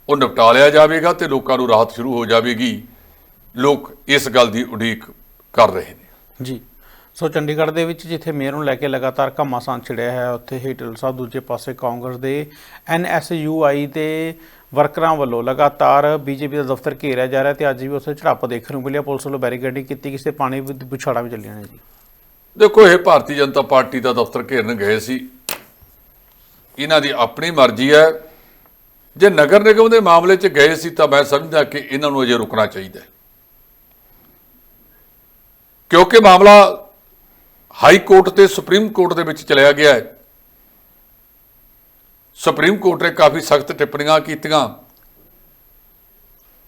ਉਹ ਨਿਪਟਾ ਲਿਆ ਜਾਵੇਗਾ ਤੇ ਲੋਕਾਂ ਨੂੰ ਰਾਹਤ ਸ਼ੁਰੂ ਹੋ ਜਾਵੇਗੀ। ਲੋਕ ਇਸ ਗੱਲ ਦੀ ਉਡੀਕ ਕਰ ਰਹੇ ਨੇ। ਜੀ। ਸੋ ਚੰਡੀਗੜ੍ਹ ਦੇ ਵਿੱਚ ਜਿੱਥੇ ਮੇਅਰ ਨੂੰ ਲੈ ਕੇ ਲਗਾਤਾਰ ਘਮਾਸਾਨ ਛਿੜਿਆ ਹੈ, ਉੱਥੇ ਹੀ ਸਾਹਿਬ ਦੂਜੇ ਪਾਸੇ ਕਾਂਗਰਸ ਦੇ ਐਨਐਸਯੂਆਈ ਦੇ ਵਰਕਰਾਂ ਵੱਲੋਂ ਲਗਾਤਾਰ ਬੀਜੇਪੀ ਦਾ ਦਫ਼ਤਰ ਘੇਰਿਆ ਜਾ ਰਿਹਾ ਤੇ ਅੱਜ ਵੀ ਉੱਥੇ ਝੜਪ ਦੇਖਣ ਨੂੰ ਮਿਲਿਆ। ਪੁਲਿਸ ਵੱਲੋਂ ਬੈਰੀਕੇਡਿੰਗ ਕੀਤੀ ਕਿਸੇ ਪਾਣੀ ਦੀ ਬੁਛਾੜਾ ਵੀ ਚੱਲੀਆਂ ਨੇ ਜੀ। ਦੇਖੋ, ਇਹ ਭਾਰਤੀ ਜਨਤਾ ਪਾਰਟੀ ਦਾ ਦਫ਼ਤਰ ਘੇਰਨ ਗਏ ਸੀ। ਇਹਨਾਂ ਦੀ ਆਪਣੀ ਮਰਜ਼ੀ ਹੈ। ਜੇ ਨਗਰ ਨਿਗਮ ਦੇ ਮਾਮਲੇ 'ਚ ਗਏ ਸੀ ਤਾਂ ਮੈਂ ਸਮਝਦਾ ਕਿ ਇਹਨਾਂ ਨੂੰ ਅਜੇ ਰੁਕਣਾ ਚਾਹੀਦਾ ਕਿਉਂਕਿ ਮਾਮਲਾ ਹਾਈ ਕੋਰਟ ਤੇ ਸੁਪਰੀਮ ਕੋਰਟ ਦੇ ਵਿੱਚ ਚਲਿਆ ਗਿਆ ਹੈ। ਸੁਪਰੀਮ ਕੋਰਟ ਨੇ ਕਾਫੀ ਸਖਤ ਟਿੱਪਣੀਆਂ ਕੀਤੀਆਂ।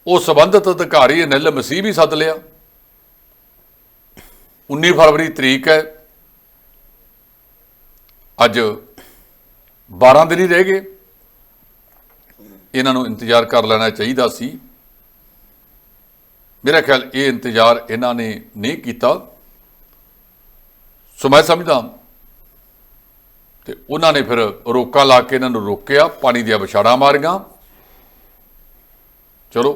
ਉਹ ਸਬੰਧਤ ਅਧਿਕਾਰੀ ਅਨਿਲ ਮਸੀਹ ਵੀ ਸੱਦ ਲਿਆ। 19 ਫਰਵਰੀ ਤਰੀਕ ਹੈ। ਅੱਜ 12 ਦਿਨ ਹੀ ਰਹਿ ਗਏ। ਇਹਨਾਂ ਨੂੰ ਇੰਤਜ਼ਾਰ ਕਰ ਲੈਣਾ ਚਾਹੀਦਾ ਸੀ। ਮੇਰਾ ਖਿਆਲ ਇਹ ਇੰਤਜ਼ਾਰ ਇਹਨਾਂ ਨੇ ਨਹੀਂ ਕੀਤਾ। ਸੋ ਮੈਂ ਸਮਝਦਾ। ਤੇ ਉਹਨਾਂ ਨੇ ਫਿਰ ਰੋਕਾ ਲਾ ਕੇ ਇਹਨਾਂ ਨੂੰ ਰੋਕਿਆ, ਪਾਣੀ ਦੀਆਂ ਵਿਛਾੜਾਂ ਮਾਰੀਆਂ। ਚਲੋ,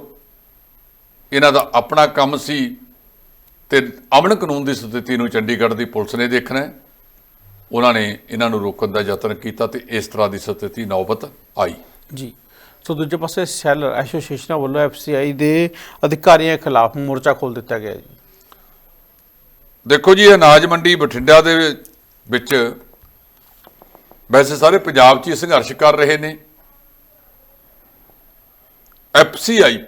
ਇਹਨਾਂ ਦਾ ਆਪਣਾ ਕੰਮ ਸੀ ਤੇ ਅਮਨ ਕਾਨੂੰਨ ਦੀ ਸਥਿਤੀ ਨੂੰ ਚੰਡੀਗੜ੍ਹ ਦੀ ਪੁਲਿਸ ਨੇ ਦੇਖਣਾ ਉਹਨਾਂ ਨੇ ਇਹਨਾਂ ਨੂੰ ਰੋਕਣ ਦਾ ਯਤਨ ਕੀਤਾ ਤੇ ਇਸ ਤਰ੍ਹਾਂ ਦੀ ਸਥਿਤੀ ਨੌਬਤ ਆਈ। ਜੀ। ਸੋ ਦੂਜੇ ਪਾਸੇ ਸੈਲਰ ਐਸੋਸੀਏਸ਼ਨਾਂ ਵੱਲੋਂ ਐਫਸੀਆਈ ਦੇ ਅਧਿਕਾਰੀਆਂ ਖਿਲਾਫ ਮੋਰਚਾ ਖੋਲ ਦਿੱਤਾ ਗਿਆ ਜੀ। ਦੇਖੋ ਜੀ ਅਨਾਜ ਮੰਡੀ ਬਠਿੰਡਾ ਦੇ ਵਿੱਚ ਵੈਸੇ ਸਾਰੇ ਪੰਜਾਬ 'ਚ ਹੀ ਸੰਘਰਸ਼ ਕਰ ਰਹੇ ਨੇ। ਐਫਸੀਆਈ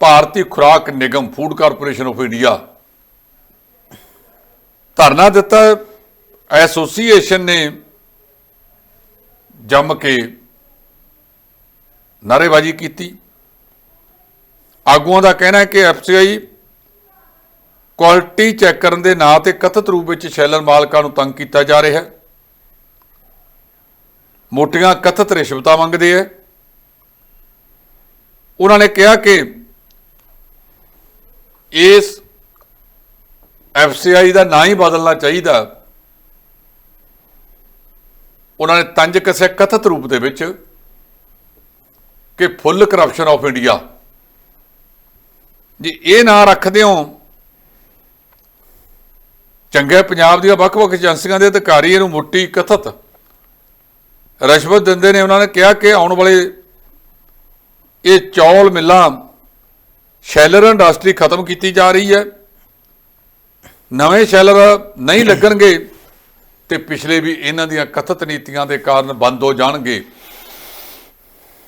ਭਾਰਤੀ ਖੁਰਾਕ ਨਿਗਮ, ਫੂਡ ਕਾਰਪੋਰੇਸ਼ਨ ਆਫ ਇੰਡੀਆ, ਧਰਨਾ ਦਿੱਤਾ। ਐਸੋਸੀਏਸ਼ਨ ਨੇ ਜੰਮ ਕੇ ਨਾਰੇਬਾਜ਼ੀ ਕੀਤੀ। ਆਗੂਆਂ ਦਾ ਕਹਿਣਾ ਹੈ ਕਿ ਐਫਸੀਆਈ ਕੁਆਲਿਟੀ ਚੈੱਕ ਕਰਨ ਦੇ ਨਾਂ ਤੇ ਕਥਿਤ ਰੂਪ ਵਿੱਚ ਸ਼ੈਲਰ ਮਾਲਕਾਂ ਨੂੰ ਤੰਗ ਕੀਤਾ ਜਾ ਰਿਹਾ ਹੈ। ਮੋਟੀਆਂ ਕਥਿਤ ਰਿਸ਼ਵਤਾਂ ਮੰਗਦੇ ਹੈ। ਉਹਨਾਂ ਨੇ ਕਿਹਾ ਕਿ ਇਸ ਐਫਸੀਆਈ ਦਾ ਨਾਂ ਹੀ ਬਦਲਣਾ ਚਾਹੀਦਾ। ਉਹਨਾਂ ਨੇ ਤੰਜ ਕੱਸਿਆ ਕਥਿਤ ਰੂਪ ਦੇ ਵਿੱਚ ਕਿ ਫੁੱਲ ਕਰਪਸ਼ਨ ਆਫ ਇੰਡੀਆ। ਜੇ ਇਹ ਨਾਂ ਰੱਖਦੇ ਹੋ ਚੰਗੇ ਪੰਜਾਬ ਦੀਆਂ ਵੱਖ-ਵੱਖ ਏਜੰਸੀਆਂ ਦੇ ਅਧਿਕਾਰੀ ਇਹਨੂੰ ਮੋਟੀ ਕਥਤ। ਰਿਸ਼ਵਤ ਦਿੰਦੇ ਨੇ, ਉਹਨਾਂ ਨੇ ਕਿਹਾ ਕਿ ਆਉਣ ਵਾਲੇ ਇਹ ਚੌਲ ਮਿੱਲਾਂ ਸ਼ੈਲਰ ਇੰਡਸਟਰੀ ਖਤਮ ਕੀਤੀ ਜਾ ਰਹੀ ਹੈ। ਨਵੇਂ ਸ਼ੈਲਰ ਨਹੀਂ ਲੱਗਣਗੇ ਤੇ ਪਿਛਲੇ ਵੀ ਇਹਨਾਂ ਦੀਆਂ ਕਥਿਤ ਨੀਤੀਆਂ ਦੇ ਕਾਰਨ ਬੰਦ ਹੋ ਜਾਣਗੇ।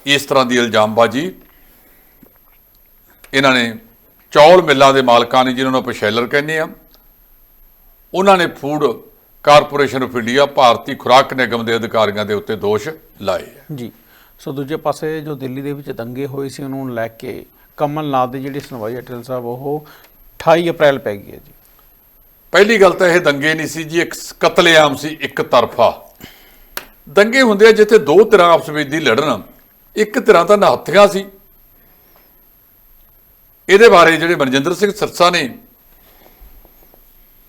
ਇਸ ਤਰ੍ਹਾਂ ਦੀ ਇਲਜ਼ਾਮਬਾਜ਼ੀ। ਇਹਨਾਂ ਨੇ ਚੌਲ ਮਿੱਲਾਂ ਦੇ ਮਾਲਕਾਂ ਨੇ, ਜਿਨ੍ਹਾਂ ਨੂੰ ਆਪਾਂ ਸ਼ੈਲਰ ਕਹਿੰਦੇ ਆ ਉਹਨਾਂ ਨੇ ਫੂਡ ਕਾਰਪੋਰੇਸ਼ਨ ਆਫ ਇੰਡੀਆ ਭਾਰਤੀ ਖੁਰਾਕ ਨਿਗਮ ਦੇ ਅਧਿਕਾਰੀਆਂ ਦੇ ਉੱਤੇ ਦੋਸ਼ ਲਾਏ ਹੈ। ਜੀ। ਸੋ ਦੂਜੇ ਪਾਸੇ ਜੋ ਦਿੱਲੀ ਦੇ ਵਿੱਚ ਦੰਗੇ ਹੋਏ ਸੀ ਉਹਨੂੰ ਲੈ ਕੇ ਕਮਲਨਾਥ ਦੀ ਜਿਹੜੀ ਸੁਣਵਾਈ ਢਿੱਲ ਸਾਹਿਬ ਉਹ 28 ਅਪ੍ਰੈਲ ਪੈ ਗਈ ਹੈ ਜੀ। ਪਹਿਲੀ ਗੱਲ ਤਾਂ ਇਹ ਦੰਗੇ ਨਹੀਂ ਸੀ ਜੀ ਇੱਕ ਕਤਲੇਆਮ ਸੀ ਇੱਕ ਤਰਫਾ। ਦੰਗੇ ਹੁੰਦੇ ਆ ਜਿੱਥੇ ਦੋ ਧਿਰਾਂ ਆਪਸ ਵਿੱਚ ਦੀ ਲੜਨ ਇੱਕ ਧਿਰਾਂ ਤਾਂ ਨਹੱਥੀਆਂ ਸੀ। ਇਹਦੇ ਬਾਰੇ ਜਿਹੜੇ ਮਨਜਿੰਦਰ ਸਿੰਘ ਸਰਸਾ ਨੇ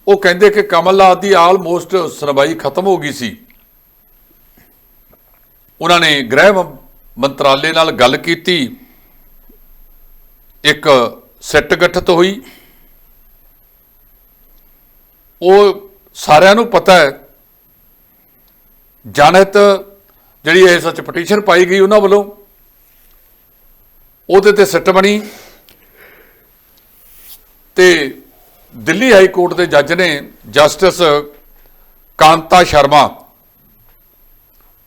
ਉਹ ਕਹਿੰਦੇ ਕਿ ਕਮਲਨਾਥ ਦੀ ਆਲਮੋਸਟ ਸੁਣਵਾਈ ਖਤਮ ਹੋ ਗਈ ਸੀ। ਉਹਨਾਂ ਨੇ ਗ੍ਰਹਿ ਮੰਤਰਾਲੇ ਨਾਲ ਗੱਲ ਕੀਤੀ। ਇੱਕ ਸਿੱਟ ਗਠਿਤ ਹੋਈ। ਉਹ ਸਾਰਿਆਂ ਨੂੰ ਪਤਾ ਹੈ। ਜਨਹਿਤ ਜਿਹੜੀ ਇਹ ਸੱਚ ਪਟੀਸ਼ਨ ਪਾਈ ਗਈ ਉਹਨਾਂ ਵੱਲੋਂ, ਉਹਦੇ ਤੇ ਸਿੱਟ ਬਣੀ। ਤੇ ਦਿੱਲੀ ਹਾਈ ਕੋਰਟ ਦੇ ਜੱਜ ਨੇ ਜਸਟਿਸ ਕਾਂਤਾ ਸ਼ਰਮਾ,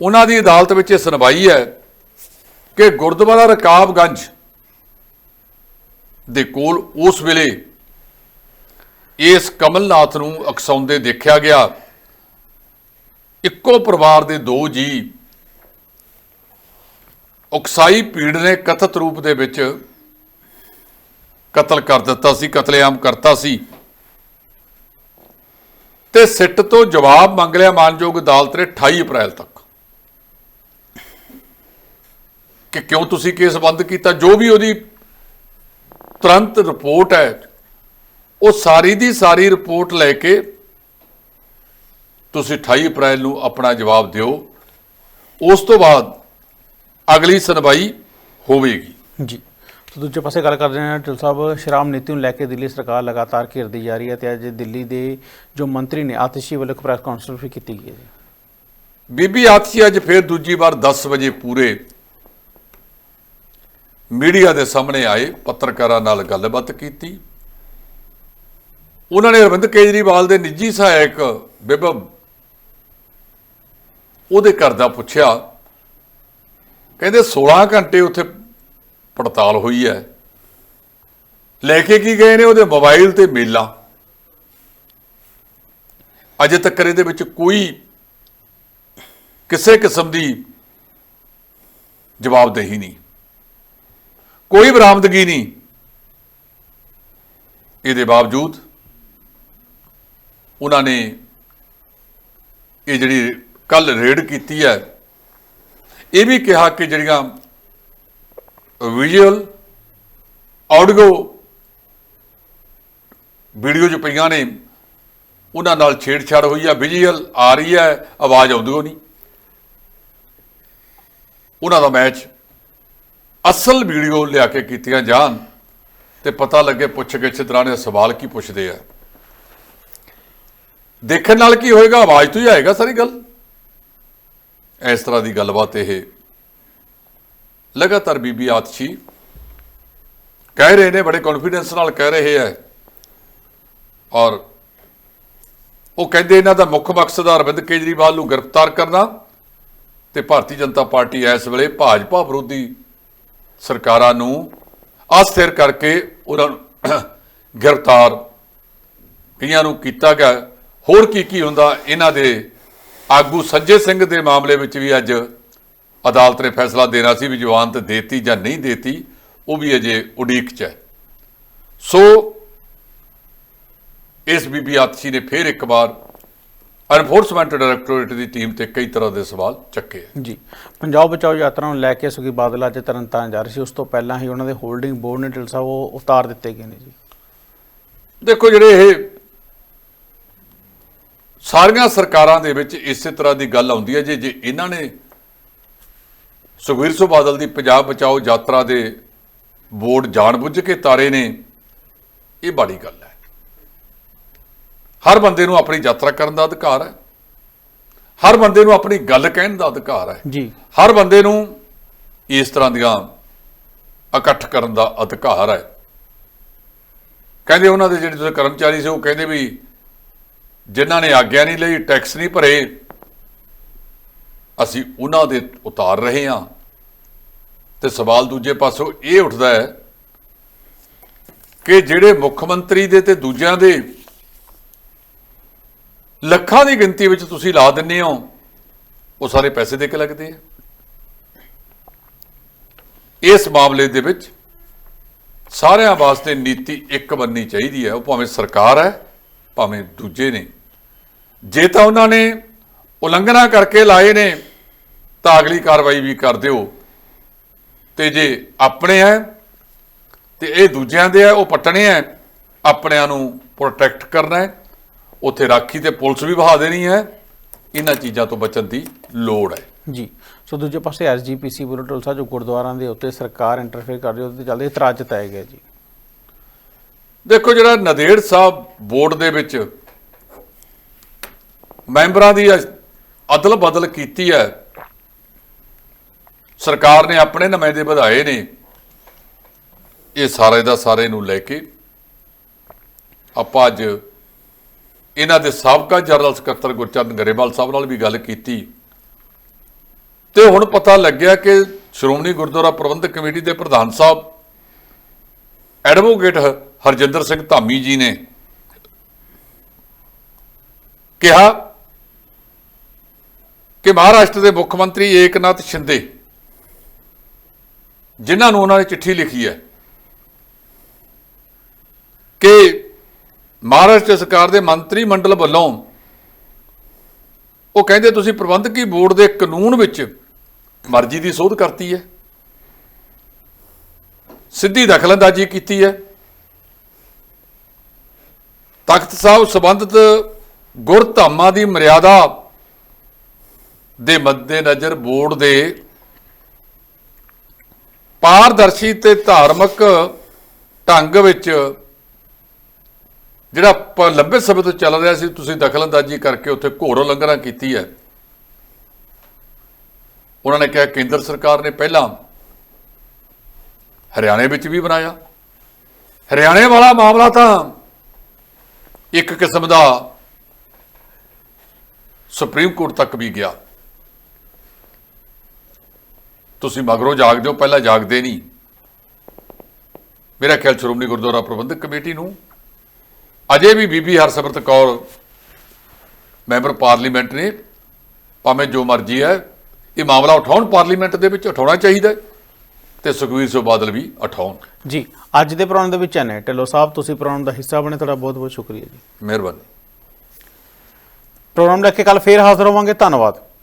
ਉਹਨਾਂ ਦੀ ਅਦਾਲਤ ਵਿੱਚ ਇਹ ਸੁਣਵਾਈ ਹੈ ਕਿ ਗੁਰਦੁਆਰਾ ਰਕਾਬਗੰਜ ਦੇ ਕੋਲ ਉਸ ਵੇਲੇ ਇਸ ਕਮਲਨਾਥ ਨੂੰ ਅਕਸਾਉਂਦੇ ਦੇਖਿਆ ਗਿਆ। ਇੱਕੋ ਪਰਿਵਾਰ ਦੇ ਦੋ ਜੀ ਉਕਸਾਈ ਪੀੜ ਨੇ ਕਥਿਤ ਰੂਪ ਦੇ ਵਿੱਚ ਕਤਲ ਕਰ ਦਿੱਤਾ ਸੀ, ਕਤਲੇਆਮ ਕਰਤਾ ਸੀ। ਤੇ ਸਿੱਟ ਤੋਂ ਜਵਾਬ ਮੰਗ ਲਿਆ ਮਾਨਯੋਗ ਅਦਾਲਤ ਨੇ 28 ਅਪ੍ਰੈਲ ਤੱਕ। ਕਿ ਕਿਉਂ ਤੁਸੀਂ ਕੇਸ ਬੰਦ ਕੀਤਾ? ਜੋ ਵੀ ਉਹਦੀ ਤੁਰੰਤ ਰਿਪੋਰਟ ਹੈ, ਉਹ ਸਾਰੀ ਦੀ ਸਾਰੀ ਰਿਪੋਰਟ ਲੈ ਕੇ ਤੁਸੀਂ 28 ਅਪ੍ਰੈਲ ਨੂੰ ਆਪਣਾ ਜਵਾਬ ਦਿਓ। ਉਸ ਤੋਂ ਬਾਅਦ ਅਗਲੀ ਸੁਣਵਾਈ ਹੋਵੇਗੀ। ਜੀ। ਸੋ ਦੂਜੇ ਪਾਸੇ ਗੱਲ ਕਰਦੇ ਹਾਂ, ਢਿੱਲ ਸਾਹਿਬ ਸ਼ਰਾਬ ਨੀਤੀ ਨੂੰ ਲੈ ਕੇ ਦਿੱਲੀ ਸਰਕਾਰ ਲਗਾਤਾਰ ਘਿਰਦੀ ਜਾ ਰਹੀ ਹੈ ਤੇ ਅੱਜ ਦਿੱਲੀ ਦੇ ਜੋ ਮੰਤਰੀ ਨੇ, ਆਤਿਸ਼ੀ ਵੱਲੋਂ ਇੱਕ ਪ੍ਰੈਸ ਕਾਨਫਰੰਸ ਵੀ ਕੀਤੀ ਗਈ ਹੈ ਬੀਬੀ ਆਤਸ਼ੀ ਅੱਜ ਫੇਰ ਦੂਜੀ ਵਾਰ 10 ਵਜੇ ਪੂਰੇ ਮੀਡੀਆ ਦੇ ਸਾਹਮਣੇ ਆਏ, ਪੱਤਰਕਾਰਾਂ ਨਾਲ ਗੱਲਬਾਤ ਕੀਤੀ। ਉਹਨਾਂ ਨੇ ਅਰਵਿੰਦ ਕੇਜਰੀਵਾਲ ਦੇ ਨਿੱਜੀ ਸਹਾਇਕ ਬਿਬਬ ਉਹਦੇ ਘਰ ਦਾ ਪੁੱਛਿਆ, ਕਹਿੰਦੇ 16 ਘੰਟੇ ਉੱਥੇ ਪੜਤਾਲ ਹੋਈ ਹੈ। ਲੈ ਕੇ ਕੀ ਗਏ ਨੇ ਉਹਦੇ ਮੋਬਾਈਲ ਤੇ ਮੇਲਾਂ। ਅਜੇ ਤੱਕ ਇਹਦੇ ਵਿੱਚ ਕੋਈ ਕਿਸੇ ਕਿਸਮ ਦੀ ਜਵਾਬਦੇਹੀ ਨਹੀਂ। ਕੋਈ ਬਰਾਮਦਗੀ ਨਹੀਂ। ਇਹਦੇ ਬਾਵਜੂਦ ਉਹਨਾਂ ਨੇ ਇਹ ਜਿਹੜੀ ਕੱਲ ਰੇਡ ਕੀਤੀ ਹੈ, ਇਹ ਵੀ ਕਿਹਾ ਕਿ ਜਿਹੜੀਆਂ ਵਿਜ਼ੂਅਲ ਆਡੀਓ ਵੀਡੀਓ 'ਚ ਪਈਆਂ ਨੇ, ਉਹਨਾਂ ਨਾਲ ਛੇੜਛਾੜ ਹੋਈ ਹੈ ਵਿਜ਼ੂਅਲ ਆ ਰਹੀ ਹੈ, ਆਵਾਜ਼ ਆਉਂਦੀ ਨਹੀਂ ਉਹਨਾਂ ਦਾ ਮੈਚ ਅਸਲ ਵੀਡੀਓ ਲਿਆ ਕੇ ਕੀਤੀਆਂ ਜਾਣ ਤੇ ਪਤਾ ਲੱਗੇ ਪੁੱਛ ਕੇ ਇਸ ਤਰ੍ਹਾਂ ਦੇ ਸਵਾਲ ਕੀ ਪੁੱਛਦੇ ਆ। ਦੇਖਣ ਨਾਲ ਕੀ ਹੋਏਗਾ, ਆਵਾਜ਼ ਤੋਂ ਹੀ ਆਏਗਾ ਸਾਰੀ ਗੱਲ। ਇਸ ਤਰ੍ਹਾਂ ਦੀ ਗੱਲਬਾਤ ਇਹ ਲਗਾਤਾਰ ਬੀਬੀ ਆਤਸ਼ੀ ਕਹਿ ਰਹੇ ਨੇ, ਬੜੇ ਕੌਨਫੀਡੈਂਸ ਨਾਲ ਕਹਿ ਰਹੇ ਹੈ। ਔਰ ਉਹ ਕਹਿੰਦੇ ਇਹਨਾਂ ਦਾ ਮੁੱਖ ਮਕਸਦ ਅਰਵਿੰਦ ਕੇਜਰੀਵਾਲ ਨੂੰ ਗ੍ਰਿਫਤਾਰ ਕਰਨਾ ਤੇ ਭਾਰਤੀ ਜਨਤਾ ਪਾਰਟੀ ਇਸ ਵੇਲੇ ਭਾਜਪਾ ਵਿਰੋਧੀ ਸਰਕਾਰਾਂ ਨੂੰ ਅਸਥਿਰ ਕਰਕੇ ਉਹਨਾਂ ਨੂੰ ਗ੍ਰਿਫਤਾਰ ਕਈਆਂ ਨੂੰ ਕੀਤਾ ਗਿਆ। ਹੋਰ ਕੀ ਕੀ ਹੁੰਦਾ? ਇਹਨਾਂ ਦੇ ਆਗੂ ਸੰਜੇ ਸਿੰਘ ਦੇ ਮਾਮਲੇ ਵਿੱਚ ਵੀ ਅੱਜ ਅਦਾਲਤ ਨੇ ਫੈਸਲਾ ਦੇਣਾ ਸੀ ਵੀ ਜ਼ਮਾਨਤ ਦੇਤੀ ਜਾਂ ਨਹੀਂ ਦੇਤੀ ਉਹ ਵੀ ਅਜੇ ਉਡੀਕ 'ਚ ਹੈ। ਸੋ ਇਸ ਬੀਬੀ ਆਤਸ਼ੀ ਨੇ ਫਿਰ ਇੱਕ ਵਾਰ ਐਨਫੋਰਸਮੈਂਟ ਡਾਇਰੈਕਟੋਰੇਟ ਦੀ ਟੀਮ ਤੇ ਕਈ ਤਰ੍ਹਾਂ ਦੇ ਸਵਾਲ ਚੱਕੇ ਜੀ ਪੰਜਾਬ ਬਚਾਓ ਯਾਤਰਾ ਨੂੰ ਲੈ ਕੇ ਸੁਖੀ ਬਾਦਲ ਅੱਜ ਤਰਨਤਾਰਨ ਜਾ ਰਹੇ ਸੀ ਉਸ ਤੋਂ ਪਹਿਲਾਂ ਹੀ ਉਹਨਾਂ ਦੇ ਹੋਲਡਿੰਗ ਬੋਰਡ ਨੇ ਢਿੱਲ ਸਾਹਿਬ ਉਹ ਉਤਾਰ ਦਿੱਤੇ ਗਏ ਨੇ ਜੀ। ਦੇਖੋ ਜਿਹੜੇ ਇਹ ਸਾਰੀਆਂ ਸਰਕਾਰਾਂ ਦੇ ਵਿੱਚ ਇਸੇ ਤਰ੍ਹਾਂ ਦੀ ਗੱਲ ਆਉਂਦੀ ਹੈ ਜੇ ਜੇ ਇਹਨਾਂ ਨੇ ਸੁਖਬੀਰ ਸਿੰਘ ਬਾਦਲ ਦੀ ਪੰਜਾਬ ਬਚਾਓ ਯਾਤਰਾ ਦੇ ਬੋਰਡ ਜਾਣਬੁੱਝ ਕੇ ਤਾਰੇ ਨੇ ਇਹ ਬੜੀ ਗੱਲ ਹੈ। ਹਰ ਬੰਦੇ ਨੂੰ ਆਪਣੀ ਯਾਤਰਾ ਕਰਨ ਦਾ ਅਧਿਕਾਰ ਹੈ। ਹਰ ਬੰਦੇ ਨੂੰ ਆਪਣੀ ਗੱਲ ਕਹਿਣ ਦਾ ਅਧਿਕਾਰ ਹੈ। ਜੀ। ਹਰ ਬੰਦੇ ਨੂੰ ਇਸ ਤਰ੍ਹਾਂ ਦੀਆਂ ਇਕੱਠ ਕਰਨ ਦਾ ਅਧਿਕਾਰ ਹੈ। ਕਹਿੰਦੇ ਉਹਨਾਂ ਦੇ ਜਿਹੜੇ ਤੁਸੀਂ ਕਰਮਚਾਰੀ ਸੀ ਉਹ ਕਹਿੰਦੇ ਵੀ ਜਿਨ੍ਹਾਂ ਨੇ ਆਗਿਆ ਨਹੀਂ ਲਈ ਟੈਕਸ ਨਹੀਂ ਭਰੇ ਅਸੀਂ ਉਹਨਾਂ ਦੇ ਉਤਾਰ ਰਹੇ ਹਾਂ। ਤੇ ਸਵਾਲ ਦੂਜੇ ਪਾਸੋਂ ਇਹ ਉੱਠਦਾ ਹੈ ਕਿ ਜਿਹੜੇ ਮੁੱਖ ਮੰਤਰੀ ਦੇ ਤੇ ਦੂਜਿਆਂ ਦੇ ਲੱਖਾਂ ਦੀ ਗਿਣਤੀ ਵਿੱਚ ਤੁਸੀਂ ਲਾ ਦਿੰਦੇ ਹੋ, ਉਹ ਸਾਰੇ ਪੈਸੇ ਦੇ ਕੇ ਲੱਗਦੇ ਆ। ਇਸ ਮਾਮਲੇ ਦੇ ਵਿੱਚ ਸਾਰਿਆਂ ਵਾਸਤੇ ਨੀਤੀ ਇੱਕ ਬੰਨੀ ਚਾਹੀਦੀ ਹੈ। ਉਹ ਭਾਵੇਂ ਸਰਕਾਰ ਹੈ, ਭਾਵੇਂ ਦੂਜੇ ਨੇ। ਜੇ ਤਾਂ ਉਹਨਾਂ ਨੇ ਉਲੰਘਣਾ ਕਰਕੇ ਲਾਏ ਨੇ ਤਾਂ ਅਗਲੀ ਕਾਰਵਾਈ ਵੀ ਕਰ ਦਿਓ। ਤੇ ਜੇ ਆਪਣੇ ਹੈ ਤੇ ਇਹ ਦੂਜਿਆਂ ਦੇ ਹੈ ਉਹ ਪੱਟਣੇ ਹੈ ਆਪਣਿਆਂ ਨੂੰ ਪ੍ਰੋਟੈਕਟ ਕਰਨਾ ਹੈ। ਉੱਥੇ ਰਾਖੀ ਤੇ ਪੁਲਿਸ ਵੀ ਬਹਾ ਦੇਣੀ ਹੈ। ਇਹਨਾਂ ਚੀਜ਼ਾਂ ਤੋਂ ਬਚਣ ਦੀ ਲੋੜ ਹੈ। ਜੀ। ਸੋ ਦੂਜੇ ਪਾਸੇ ਐਸਜੀਪੀਸੀ ਵੱਲੋਂ ਢੋਲਸਾ ਜੋ ਗੁਰਦੁਆਰਾਂ ਦੇ ਉੱਤੇ ਸਰਕਾਰ ਇੰਟਰਫੇਅਰ ਕਰ ਰਹੀ ਉਹਦੇ ਤੇ ਚੱਲਦੇ ਇਤਰਾਜ਼ ਜਤਾਏ ਗਏ ਜੀ। ਦੇਖੋ ਜਿਹੜਾ ਨਦੇੜ ਸਾਹਿਬ ਬੋਰਡ ਦੇ ਵਿੱਚ ਮੈਂਬਰਾਂ ਦੀ ਅਦਲ ਬਦਲ ਕੀਤੀ ਹੈ। ਸਰਕਾਰ ਨੇ ਆਪਣੇ ਨੁਮਾਇੰਦੇ ਵਧਾਏ ਨੇ। ਇਹ ਸਾਰੇ ਦਾ ਸਾਰੇ ਨੂੰ ਲੈ ਕੇ ਆਪਾਂ ਅੱਜ ਇਹਨਾਂ ਦੇ ਸਾਬਕਾ ਜਨਰਲ ਸਕੱਤਰ ਗੁਰਚਰਨ ਗਰੇਵਾਲ ਸਾਹਿਬ ਨਾਲ ਵੀ ਗੱਲ ਕੀਤੀ। ਤੇ ਹੁਣ ਪਤਾ ਲੱਗਿਆ ਕਿ ਸ਼੍ਰੋਮਣੀ ਗੁਰਦੁਆਰਾ ਪ੍ਰਬੰਧਕ ਕਮੇਟੀ ਦੇ ਪ੍ਰਧਾਨ ਸਾਹਿਬ ਐਡਵੋਕੇਟ ਹ- ਹਰਜਿੰਦਰ ਸਿੰਘ ਧਾਮੀ ਜੀ ਨੇ ਕਿਹਾ ਕਿ ਮਹਾਰਾਸ਼ਟਰ ਦੇ ਮੁੱਖ ਮੰਤਰੀ ਏਕਨਾਥ ਸ਼ਿੰਦੇ, ਜਿਨ੍ਹਾਂ ਨੂੰ ਉਹਨਾਂ ਨੇ ਚਿੱਠੀ ਲਿਖੀ ਹੈ ਕਿ ਮਹਾਰਾਸ਼ਟਰ ਸਰਕਾਰ ਦੇ ਮੰਤਰੀ ਮੰਡਲ ਵੱਲੋਂ ਉਹ ਕਹਿੰਦੇ, ਤੁਸੀਂ ਪ੍ਰਬੰਧਕੀ ਬੋਰਡ ਦੇ ਕਾਨੂੰਨ ਵਿੱਚ ਮਰਜ਼ੀ ਦੀ ਸੋਧ ਕਰਤੀ ਹੈ। ਸਿੱਧੀ ਦਖਲਅੰਦਾਜ਼ੀ ਕੀਤੀ ਹੈ। ਤਖਤ ਸਾਹਿਬ ਸੰਬੰਧਿਤ ਗੁਰਧਾਮਾਂ ਦੀ ਮਰਿਆਦਾ ਦੇ ਮੱਦੇਨਜ਼ਰ ਬੋਰਡ ਦੇ ਪਾਰਦਰਸ਼ੀ ਤੇ ਧਾਰਮਿਕ ਢੰਗ ਵਿੱਚ ਜਿਹੜਾ ਪ- ਲੰਬੇ ਸਮੇਂ ਤੋਂ ਚੱਲ ਰਿਹਾ ਸੀ, ਤੁਸੀਂ ਦਖਲਅੰਦਾਜ਼ੀ ਕਰਕੇ ਉੱਥੇ ਘੋਰ ਉਲੰਘਣਾ ਕੀਤੀ ਹੈ। ਉਹਨਾਂ ਨੇ ਕਿਹਾ ਕੇਂਦਰ ਸਰਕਾਰ ਨੇ ਪਹਿਲਾਂ ਹਰਿਆਣੇ ਵਿੱਚ ਵੀ ਬਣਾਇਆ। ਹਰਿਆਣੇ ਵਾਲਾ ਮਾਮਲਾ ਤਾਂ ਇੱਕ ਕਿਸਮ ਦਾ ਸੁਪਰੀਮ ਕੋਰਟ ਤੱਕ ਵੀ ਗਿਆ। ਤੁਸੀਂ ਮਗਰੋਂ ਜਾਗਦੇ ਹੋ ਪਹਿਲਾਂ ਜਾਗਦੇ ਨਹੀਂ। ਮੇਰਾ ਖਿਆਲ ਸ਼੍ਰੋਮਣੀ ਗੁਰਦੁਆਰਾ ਪ੍ਰਬੰਧਕ ਕਮੇਟੀ ਨੂੰ। ਅਜੇ ਵੀ ਬੀਬੀ ਹਰਸਿਮਰਤ ਕੌਰ ਮੈਂਬਰ ਪਾਰਲੀਮੈਂਟ ਨੇ ਭਾਵੇਂ ਜੋ ਮਰਜ਼ੀ ਹੈ ਇਹ ਮਾਮਲਾ ਉਠਾਉਣ ਪਾਰਲੀਮੈਂਟ ਦੇ ਵਿੱਚ ਉਠਾਉਣਾ ਚਾਹੀਦਾ ਤੇ ਸੁਖਵੀਰ ਸਿੰਘ ਬਾਦਲ ਵੀ ਉਠਾਉਣ। ਜੀ ਅੱਜ ਦੇ ਪ੍ਰੋਗਰਾਮ ਦੇ ਵਿੱਚ ਐਨੇ। ਢਿੱਲੋਂ ਸਾਹਿਬ ਤੁਸੀਂ ਪ੍ਰੋਗਰਾਮ ਦਾ ਹਿੱਸਾ ਬਣੇ ਤੁਹਾਡਾ ਬਹੁਤ ਬਹੁਤ ਸ਼ੁਕਰੀਆ ਜੀ। ਮਿਹਰਬਾਨੀ। ਪ੍ਰੋਗਰਾਮ ਲੈ ਕੇ ਕੱਲ ਫੇਰ ਹਾਜ਼ਰ ਹੋਵਾਂਗੇ। ਧੰਨਵਾਦ।